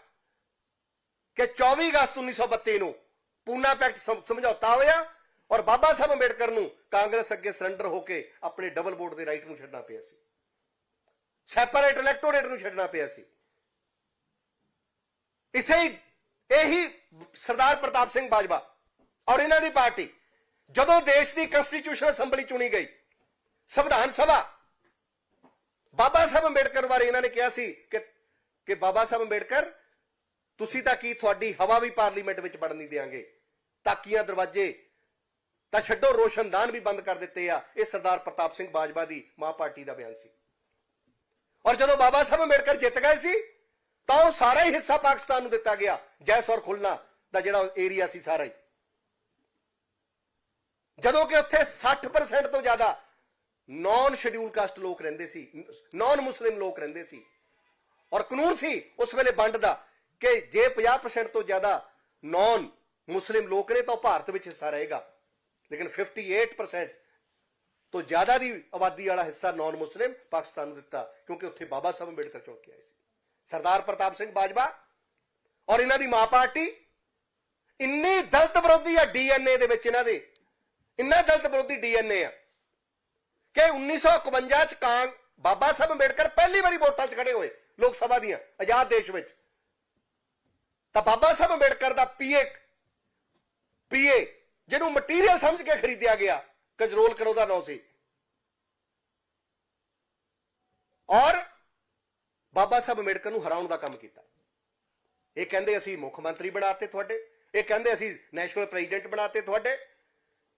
ਕਿ 24 ਅਗਸਤ 1932 ਨੂੰ ਪੂਨਾ ਪੈਕਟ ਸਮਝੌਤਾ ਹੋਇਆ ਔਰ ਬਾਬਾ ਸਾਹਿਬ ਅੰਬੇਡਕਰ ਨੂੰ ਕਾਂਗਰਸ ਅੱਗੇ ਸਰੈਂਡਰ ਹੋ ਕੇ ਆਪਣੇ ਡਬਲ ਵੋਟ ਦੇ ਰਾਈਟ ਨੂੰ ਛੱਡਣਾ ਪਿਆ ਸੀ। ਸੈਪਰੇਟ ਇਲੈਕਟੋਰੇਟ ਨੂੰ ਛੱਡਣਾ ਪਿਆ ਸੀ। ਇਸੇ ਹੀ ਇਹੀ ਸਰਦਾਰ ਪ੍ਰਤਾਪ ਸਿੰਘ ਬਾਜਵਾ ਔਰ ਇਹਨਾਂ ਦੀ ਪਾਰਟੀ ਜਦੋਂ ਦੇਸ਼ ਦੀ ਕਨਸਟੀਟਿਊਸ਼ਨਲ ਅਸੈਂਬਲੀ ਚੁਣੀ ਗਈ, ਸੰਵਿਧਾਨ ਸਭਾ, ਬਾਬਾ ਸਾਹਿਬ ਅੰਬੇਡਕਰ ਬਾਰੇ ਇਹਨਾਂ ਨੇ ਕਿਹਾ ਸੀ ਕਿ ਕਿ ਬਾਬਾ ਸਾਹਿਬ ਅੰਬੇਡਕਰ, ਤੁਸੀਂ ਤਾਂ ਕੀ ਤੁਹਾਡੀ ਹਵਾ ਵੀ ਪਾਰਲੀਮੈਂਟ ਵਿੱਚ ਵੜਨ ਨਹੀਂ ਦੇਾਂਗੇ ਤਾਕੀਆਂ ਦਰਵਾਜ਼ੇ ਤਾਂ ਛੱਡੋ, ਰੋਸ਼ਨਦਾਨ ਵੀ ਬੰਦ ਕਰ ਦਿੱਤੇ ਆ। ਇਹ ਸਰਦਾਰ ਪ੍ਰਤਾਪ ਸਿੰਘ ਬਾਜਵਾ ਦੀ ਮਾਂ ਪਾਰਟੀ ਦਾ ਬਿਆਨ ਸੀ। ਔਰ ਜਦੋਂ ਬਾਬਾ ਸਾਹਿਬ ਅੰਬੇਡਕਰ ਜਿੱਤ ਗਏ ਸੀ, ਤਾਂ ਉਹ ਸਾਰਾ ਹੀ ਹਿੱਸਾ ਪਾਕਿਸਤਾਨ ਨੂੰ ਦਿੱਤਾ ਗਿਆ। ਜੈਸੌਰ ਖੁਲਨਾ ਦਾ ਜਿਹੜਾ ਏਰੀਆ ਸੀ ਸਾਰਾ ਹੀ। ਜਦੋਂ ਕਿ ਉੱਥੇ 60% ਤੋਂ ਜ਼ਿਆਦਾ ਨਾਨ ਸ਼ਡਿਊਲ ਕਾਸਟ ਲੋਕ ਰਹਿੰਦੇ ਸੀ ਨਾਨ ਮੁਸਲਿਮ ਲੋਕ ਰਹਿੰਦੇ ਸੀ। ਔਰ ਕਾਨੂੰਨ ਸੀ ਉਸ ਵੇਲੇ ਵੰਡ ਦਾ ਕਿ ਜੇ 50% ਤੋਂ ਜ਼ਿਆਦਾ ਨਾਨ ਮੁਸਲਿਮ ਲੋਕ ਨੇ, ਤਾਂ ਉਹ ਭਾਰਤ ਵਿੱਚ ਹਿੱਸਾ ਰਹੇਗਾ। ਲੇਕਿਨ 58% ਤੋਂ ਜ਼ਿਆਦਾ ਦੀ ਆਬਾਦੀ ਵਾਲਾ ਹਿੱਸਾ ਨਾਨ ਮੁਸਲਿਮ ਪਾਕਿਸਤਾਨ ਨੂੰ ਦਿੱਤਾ, ਕਿਉਂਕਿ ਉੱਥੇ ਬਾਬਾ ਸਾਹਿਬ ਅੰਬੇਡਕਰ ਚੁਣ ਕੇ ਆਏ ਸੀ। ਸਰਦਾਰ ਪ੍ਰਤਾਪ ਸਿੰਘ ਬਾਜਵਾ ਔਰ ਇਹਨਾਂ ਦੀ ਮਾਂ ਪਾਰਟੀ, ਇੰਨੀ ਦਲਤ ਵਿਰੋਧੀ ਆ ਡੀਐਨਏ ਦੇ ਵਿੱਚ ਇਹਨਾਂ ਦੇ, ਇੰਨਾ ਦਲਤ ਵਿਰੋਧੀ ਡੀਐਨਏ ਆ ਕਿ 1951 ਚ ਕਾਂਗ ਬਾਬਾ ਸਾਹਿਬ ਅੰਬੇਡਕਰ ਪਹਿਲੀ ਵਾਰੀ ਵੋਟਾਂ 'ਚ ਖੜੇ ਹੋਏ ਲੋਕ ਸਭਾ ਦੀਆਂ, ਆਜ਼ਾਦ ਦੇਸ਼ ਵਿੱਚ। ਤਾਂ ਬਾਬਾ ਸਾਹਿਬ ਅੰਬੇਡਕਰ ਦਾ ਪੀਏ ਪੀਏ ਜਿਹਨੂੰ ਮਟੀਰੀਅਲ ਸਮਝ ਕੇ ਖਰੀਦਿਆ ਗਿਆ ਕਜਰੋਲ ਕਰੋ ਦਾ ਨਾਂ ਸੀ। ਔਰ ਬਾਬਾ ਸਾਹਿਬ ਅੰਬੇਡਕਰ ਨੂੰ ਹਰਾਉਣ ਦਾ ਕੰਮ ਕੀਤਾ। ਇਹ ਕਹਿੰਦੇ ਅਸੀਂ ਮੁੱਖ ਮੰਤਰੀ ਬਣਾਤੇ ਤੁਹਾਡੇ, ਇਹ ਕਹਿੰਦੇ ਅਸੀਂ ਨੈਸ਼ਨਲ ਪ੍ਰੈਜ਼ੀਡੈਂਟ ਬਣਾਤੇ ਤੁਹਾਡੇ।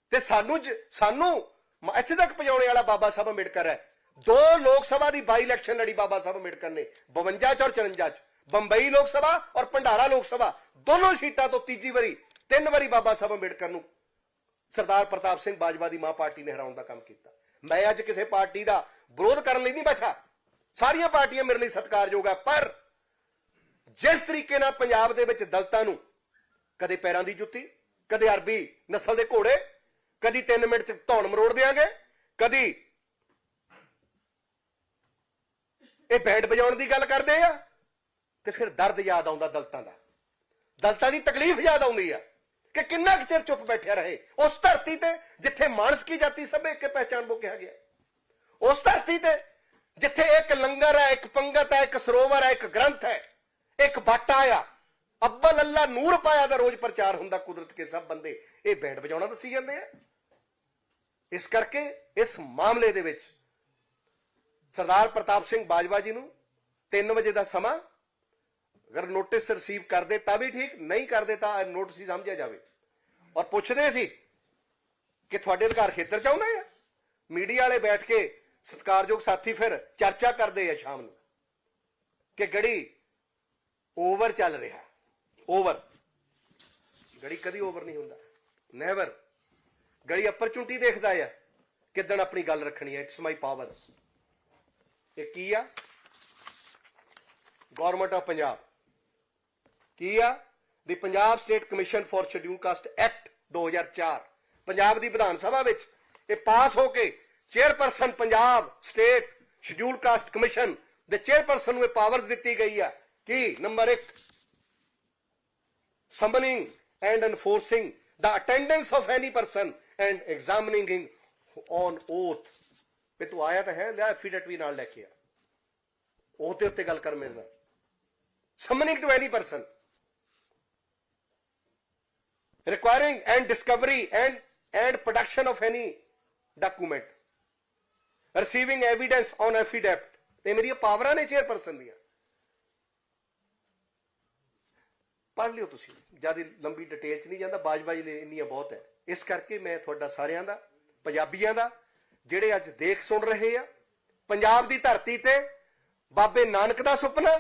ਤੇ ਸਾਨੂੰ ਜ- ਸਾਨੂੰ ਇੱਥੇ ਤੱਕ ਪਹੁੰਚਾਉਣੇ ਵਾਲਾ ਬਾਬਾ ਸਾਹਿਬ ਅੰਬੇਡਕਰ ਹੈ। ਦੋ ਲੋਕ ਸਭਾ ਦੀ ਬਾਈ ਇਲੈਕਸ਼ਨ ਲੜੀ ਬਾਬਾ ਸਾਹਿਬ ਅੰਬੇਡਕਰ ਨੇ 52 ਚ ਔਰ 54 ਚ। ਬੰਬਈ ਲੋਕ ਸਭਾ ਔਰ ਭੰਡਾਰਾ ਲੋਕ ਸਭਾ, ਦੋਨੋਂ ਸੀਟਾਂ ਤੋਂ ਤੀਜੀ ਵਾਰੀ, ਤਿੰਨ ਵਾਰੀ ਬਾਬਾ ਸਾਹਿਬ ਅੰਬੇਡਕਰ ਨੂੰ ਸਰਦਾਰ ਪ੍ਰਤਾਪ ਸਿੰਘ ਬਾਜਵਾ ਦੀ ਮਾਂ ਪਾਰਟੀ ਨੇ ਹਰਾਉਣ ਦਾ ਕੰਮ ਕੀਤਾ। ਮੈਂ ਅੱਜ ਕਿਸੇ ਪਾਰਟੀ ਦਾ ਵਿਰੋਧ ਕਰਨ ਲਈ ਨਹੀਂ ਬੈਠਾ। ਸਾਰੀਆਂ ਪਾਰਟੀਆਂ ਮੇਰੇ ਲਈ ਸਤਿਕਾਰਯੋਗ ਹੈ ਪਰ ਜਿਸ ਤਰੀਕੇ ਨਾਲ ਪੰਜਾਬ ਦੇ ਵਿੱਚ ਦਲਤਾਂ ਨੂੰ ਕਦੇ ਪੈਰਾਂ ਦੀ ਜੁੱਤੀ, ਕਦੇ ਅਰਬੀ ਨਸਲ ਦੇ ਘੋੜੇ, ਕਦੀ 3 ਮਿੰਟ ਚ ਧੌਣ ਮਰੋੜ ਦਿਆਂਗੇ, ਕਦੀ ਇਹ ਬੈਂਡ ਵਜਾਉਣ ਦੀ ਗੱਲ ਕਰਦੇ ਆ, ਤੇ ਫਿਰ ਦਰਦ ਯਾਦ ਆਉਂਦਾ ਦਲਤਾਂ ਦਾ। ਦਲਤਾਂ ਦੀ ਤਕਲੀਫ ਯਾਦ ਆਉਂਦੀ ਆ। ਕਿ ਕਿੰਨਾ ਕੁ ਚਿਰ ਚੁੱਪ ਬੈਠਿਆ ਰਹੇ? ਉਸ ਧਰਤੀ ਤੇ ਜਿੱਥੇ ਮਾਨਸ ਕੀ ਜਾਤੀ ਸਭੇ ਕੇ ਪਹਿਚਾਨ ਬੋ ਕਿਹਾ ਗਿਆ। ਉਸ ਧਰਤੀ ਤੇ ਜਿੱਥੇ ਇੱਕ ਲੰਗਰ ਹੈ, ਇੱਕ ਪੰਗਤ ਹੈ, ਇੱਕ ਸਰੋਵਰ ਹੈ, ਇੱਕ ਗ੍ਰੰਥ ਹੈ, ਇੱਕ ਬਾਟਾ ਆ, ਅੱਬਲ ਅੱਲਾ ਨੂਰ ਪਾਇਆ ਦਾ ਰੋਜ਼ ਪ੍ਰਚਾਰ ਹੁੰਦਾ ਕੁਦਰਤ ਕੇ ਸਭ ਬੰਦੇ। ਇਹ ਬੈਂਡ ਵਜਾਉਣਾ ਦੱਸੀ ਜਾਂਦੇ ਆ। ਇਸ ਕਰਕੇ ਇਸ ਮਾਮਲੇ ਦੇ ਵਿੱਚ ਸਰਦਾਰ ਪ੍ਰਤਾਪ ਸਿੰਘ ਬਾਜਵਾ ਜੀ ਨੂੰ 3 ਵਜੇ ਦਾ ਸਮਾਂ ਅਗਰ ਨੋਟਿਸ ਰਿਸੀਵ ਕਰਦੇ ਤਾਂ ਵੀ ਠੀਕ, ਨਹੀਂ ਕਰਦੇ ਤਾਂ ਨੋਟਿਸ ਹੀ ਸਮਝਿਆ ਜਾਵੇ। ਔਰ ਪੁੱਛਦੇ ਸੀ ਕਿ ਤੁਹਾਡੇ ਅਧਿਕਾਰ ਖੇਤਰ ਚ ਆਉਂਦੇ ਆ ਮੀਡੀਆ ਵਾਲੇ ਬੈਠ ਕੇ ਸਤਿਕਾਰਯੋਗ ਸਾਥੀ ਫਿਰ ਚਰਚਾ ਕਰਦੇ ਆ ਸ਼ਾਮ ਨੂੰ ਕਿ ਗੜੀ ਓਵਰ ਚੱਲ ਰਿਹਾ। ਓਵਰ ਗੜੀ ਕਦੀ ਓਵਰ ਨਹੀਂ ਹੁੰਦਾ। ਨੈਵਰ ਗੜੀ ਅਪਰਚੂਨਿਟੀ ਦੇਖਦਾ ਆ ਕਿਦਣ ਆਪਣੀ ਗੱਲ ਰੱਖਣੀ ਹੈ ਇਟਸ ਮਾਈ ਪਾਵਰ ਇਹ ਕੀ ਆ? ਗਵਰਨਮੈਂਟ ਆਫ ਪੰਜਾਬ ਕੀ ਆ? The Punjab state commission for scheduled caste act 2004 Punjab ਦੀ ਵਿਧਾਨ ਸਭਾ ਵਿੱਚ ਇਹ ਪਾਸ ਹੋ ਕੇ chairperson Punjab state scheduled caste commission ਦੇ ਚੇਅਰਪਰਸਨ ਨੂੰ ਇਹ ਪਾਵਰਸ ਦਿੱਤੀ ਗਈ ਆ। ਕੀ? Number 1 summoning and enforcing the attendance of any person and examining him on oath ਵੀ ਤੂੰ ਆਇਆ ਤਾਂ ਹੈ, ਲਿਆ ਐਫੀਡੇਟ ਵੀ ਨਾਲ ਲੈ ਕੇ ਆ। ਉਹਦੇ ਉੱਤੇ ਗੱਲ ਕਰ ਮੇਰੇ ਨਾਲ। Summoning to any person requiring and discovery and and production of any document. Receiving evidence on affidavit. ਇਹ ਮੇਰੀਆਂ ਪਾਵਰਾਂ ਨੇ ਚੇਅਰਪਰਸਨ ਦੀਆਂ ਪੜ੍ਹ ਲਿਓ ਤੁਸੀਂ ਜ਼ਿਆਦਾ ਲੰਬੀ ਡਿਟੇਲ ਚ ਨਹੀਂ ਜਾਂਦਾ ਬਾਜ-ਬਾਜ ਲਈ ਇੰਨੀਆਂ ਬਹੁਤ ਹੈ ਇਸ ਕਰਕੇ ਮੈਂ ਤੁਹਾਡਾ ਸਾਰਿਆਂ ਦਾ ਪੰਜਾਬੀਆਂ ਦਾ ਜਿਹੜੇ ਅੱਜ ਦੇਖ ਸੁਣ ਰਹੇ ਆ ਪੰਜਾਬ ਦੀ ਧਰਤੀ ਤੇ ਬਾਬੇ ਨਾਨਕ ਦਾ ਸੁਪਨਾ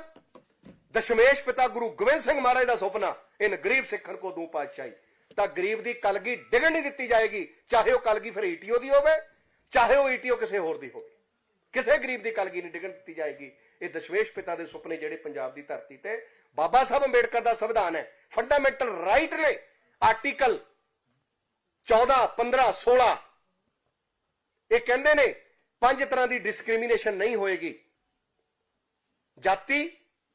ਦਸ਼ਮੇਸ਼ ਪਿਤਾ ਗੁਰੂ ਗੋਬਿੰਦ ਸਿੰਘ ਮਹਾਰਾਜ ਦਾ ਸੁਪਨਾ ਇਨ ਗਰੀਬ ਸਿੱਖਣ ਕੋ ਦੂ ਪਾਤਸ਼ਾਹੀ ਤਾਂ ਗਰੀਬ ਦੀ ਕਲਗੀ ਡਿਗਣ ਨਹੀਂ ਦਿੱਤੀ ਜਾਏਗੀ, ਚਾਹੇ ਉਹ ਕਲਗੀ ਫਿਰ ਈਟੀਓ ਦੀ ਹੋਵੇ, ਚਾਹੇ ਉਹ ਈਟੀਓ ਕਿਸੇ ਹੋਰ ਦੀ ਹੋਵੇ। ਕਿਸੇ ਗਰੀਬ ਦੀ ਕਲਗੀ ਨਹੀਂ ਡਿਗਣ ਦਿੱਤੀ ਜਾਏਗੀ। ਇਹ ਦਸ਼ਵੇਸ਼ ਪਿਤਾ ਦੇ ਸੁਪਨੇ ਜਿਹੜੇ ਪੰਜਾਬ ਦੀ ਧਰਤੀ ਤੇ ਬਾਬਾ ਸਾਹਿਬ ਅੰਬੇਡਕਰ ਦਾ ਸੰਵਿਧਾਨ ਹੈ। ਫੰਡਾਮੈਂਟਲ ਰਾਈਟ ਨੇ ਆਰਟੀਕਲ 14 15 16 ਇਹ ਕਹਿੰਦੇ ਨੇ ਪੰਜ ਤਰ੍ਹਾਂ ਦੀ ਡਿਸਕ੍ਰਿਮੀਨੇਸ਼ਨ ਨਹੀਂ ਹੋਏਗੀ। ਜਾਤੀ,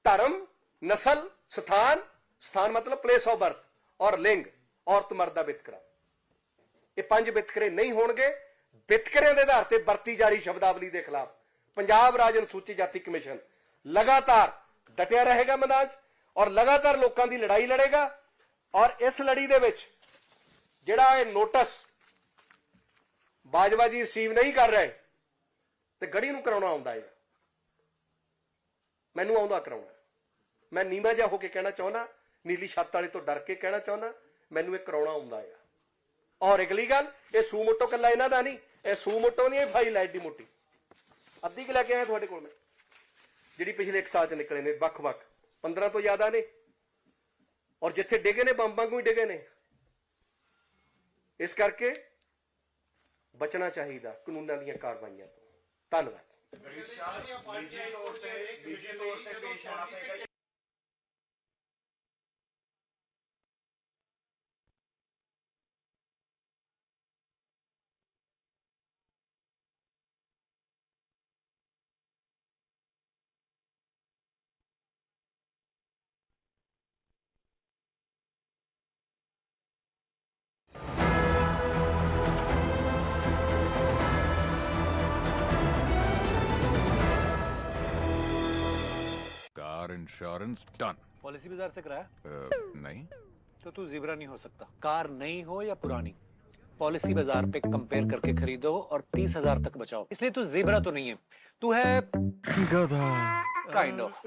ਧਰਮ, ਨਸਲ, ਸਥਾਨ ਸਥਾਨ ਮਤਲਬ ਪਲੇਸ ਆਫ ਬਰਥ ਔਰ ਲਿੰਗ। ਔਰਤ ਮਰਦ ਦਾ ਵਿਤਕਰਾ ਇਹ ਪੰਜ ਵਿਤਕਰੇ ਨਹੀਂ ਹੋਣਗੇ। ਵਿਤਕਰਿਆਂ ਦੇ ਆਧਾਰ ਤੇ ਵਰਤੀ ਜਾ ਰਹੀ ਸ਼ਬਦਾਵਲੀ ਦੇ ਖਿਲਾਫ ਪੰਜਾਬ ਰਾਜ ਅਨੁਸੂਚਿਤ ਜਾਤੀ ਕਮਿਸ਼ਨ ਲਗਾਤਾਰ ਡਟਿਆ ਰਹੇਗਾ ਮੈਦਾਨ 'ਚ ਔਰ ਲਗਾਤਾਰ ਲੋਕਾਂ ਦੀ ਲੜਾਈ ਲੜੇਗਾ ਔਰ ਇਸ ਲੜੀ ਦੇ ਵਿੱਚ ਜਿਹੜਾ ਇਹ ਨੋਟਿਸ ਬਾਜਵਾ ਜੀ ਰਿਸੀਵ ਨਹੀਂ ਕਰ ਰਹੇ, ਤੇ ਗੜੀ ਨੂੰ ਕਰਾਉਣਾ ਆਉਂਦਾ ਹੈ। ਮੈਨੂੰ ਆਉਂਦਾ ਕਰਾਉਣਾ। ਮੈਂ ਨੀਮਾ ਜਿਹਾ ਹੋ ਕੇ ਕਹਿਣਾ ਚਾਹੁੰਦਾ, ਨੀਲੀ ਛੱਤ ਵਾਲੇ ਤੋਂ ਡਰ ਕੇ ਕਹਿਣਾ ਚਾਹੁੰਦਾ। ਮੈਨੂੰ ਇਹ ਕਰਾਉਣਾ ਆਉਂਦਾ ਹੈ ਔਰ ਅਗਲੀ ਗੱਲ, ਇਹ ਸੂਮੋਟੋ ਕੱਲਾ ਇਹਨਾਂ ਦਾ ਨਹੀਂ, ਇਹ ਸੂਮੋਟੋ ਨਹੀਂ, ਇਹ ਫਾਈਲ ਹੈ ਮੋਟੀ। ਅੱਧੀ ਕਿ ਲੈ ਕੇ ਆਇਆ ਤੁਹਾਡੇ ਕੋਲ ਮੈਂ। ਜਿਹੜੀ ਪਿਛਲੇ 1 ਸਾਲ ਚ ਨਿਕਲੇ ਨੇ, ਵੱਖ-ਵੱਖ। 15 ਤੋਂ ਜ਼ਿਆਦਾ ਨੇ। ਔਰ ਜਿੱਥੇ ਡਿੱਗੇ ਨੇ, ਬੰਬ ਵਾਂਗੂ ਹੀ ਡਿੱਗੇ ਨੇ। ਇਸ ਕਰਕੇ ਬਚਣਾ ਚਾਹੀਦਾ ਕਾਨੂੰਨਾਂ ਦੀਆਂ ਕਾਰਵਾਈਆਂ ਤੋਂ। ਧੰਨਵਾਦ। इंश्योरेंस डन पॉलिसी बाज़ार से कराया? नहीं। तो तू जिब्रा नहीं हो सकता। कार नई हो या पुरानी? पॉलिसी बाज़ार पे कंपेयर करके खरीदो और तीस हज़ार तक बचाओ। इसलिए तू जिब्रा तो नहीं है। तू है गधा। Kind of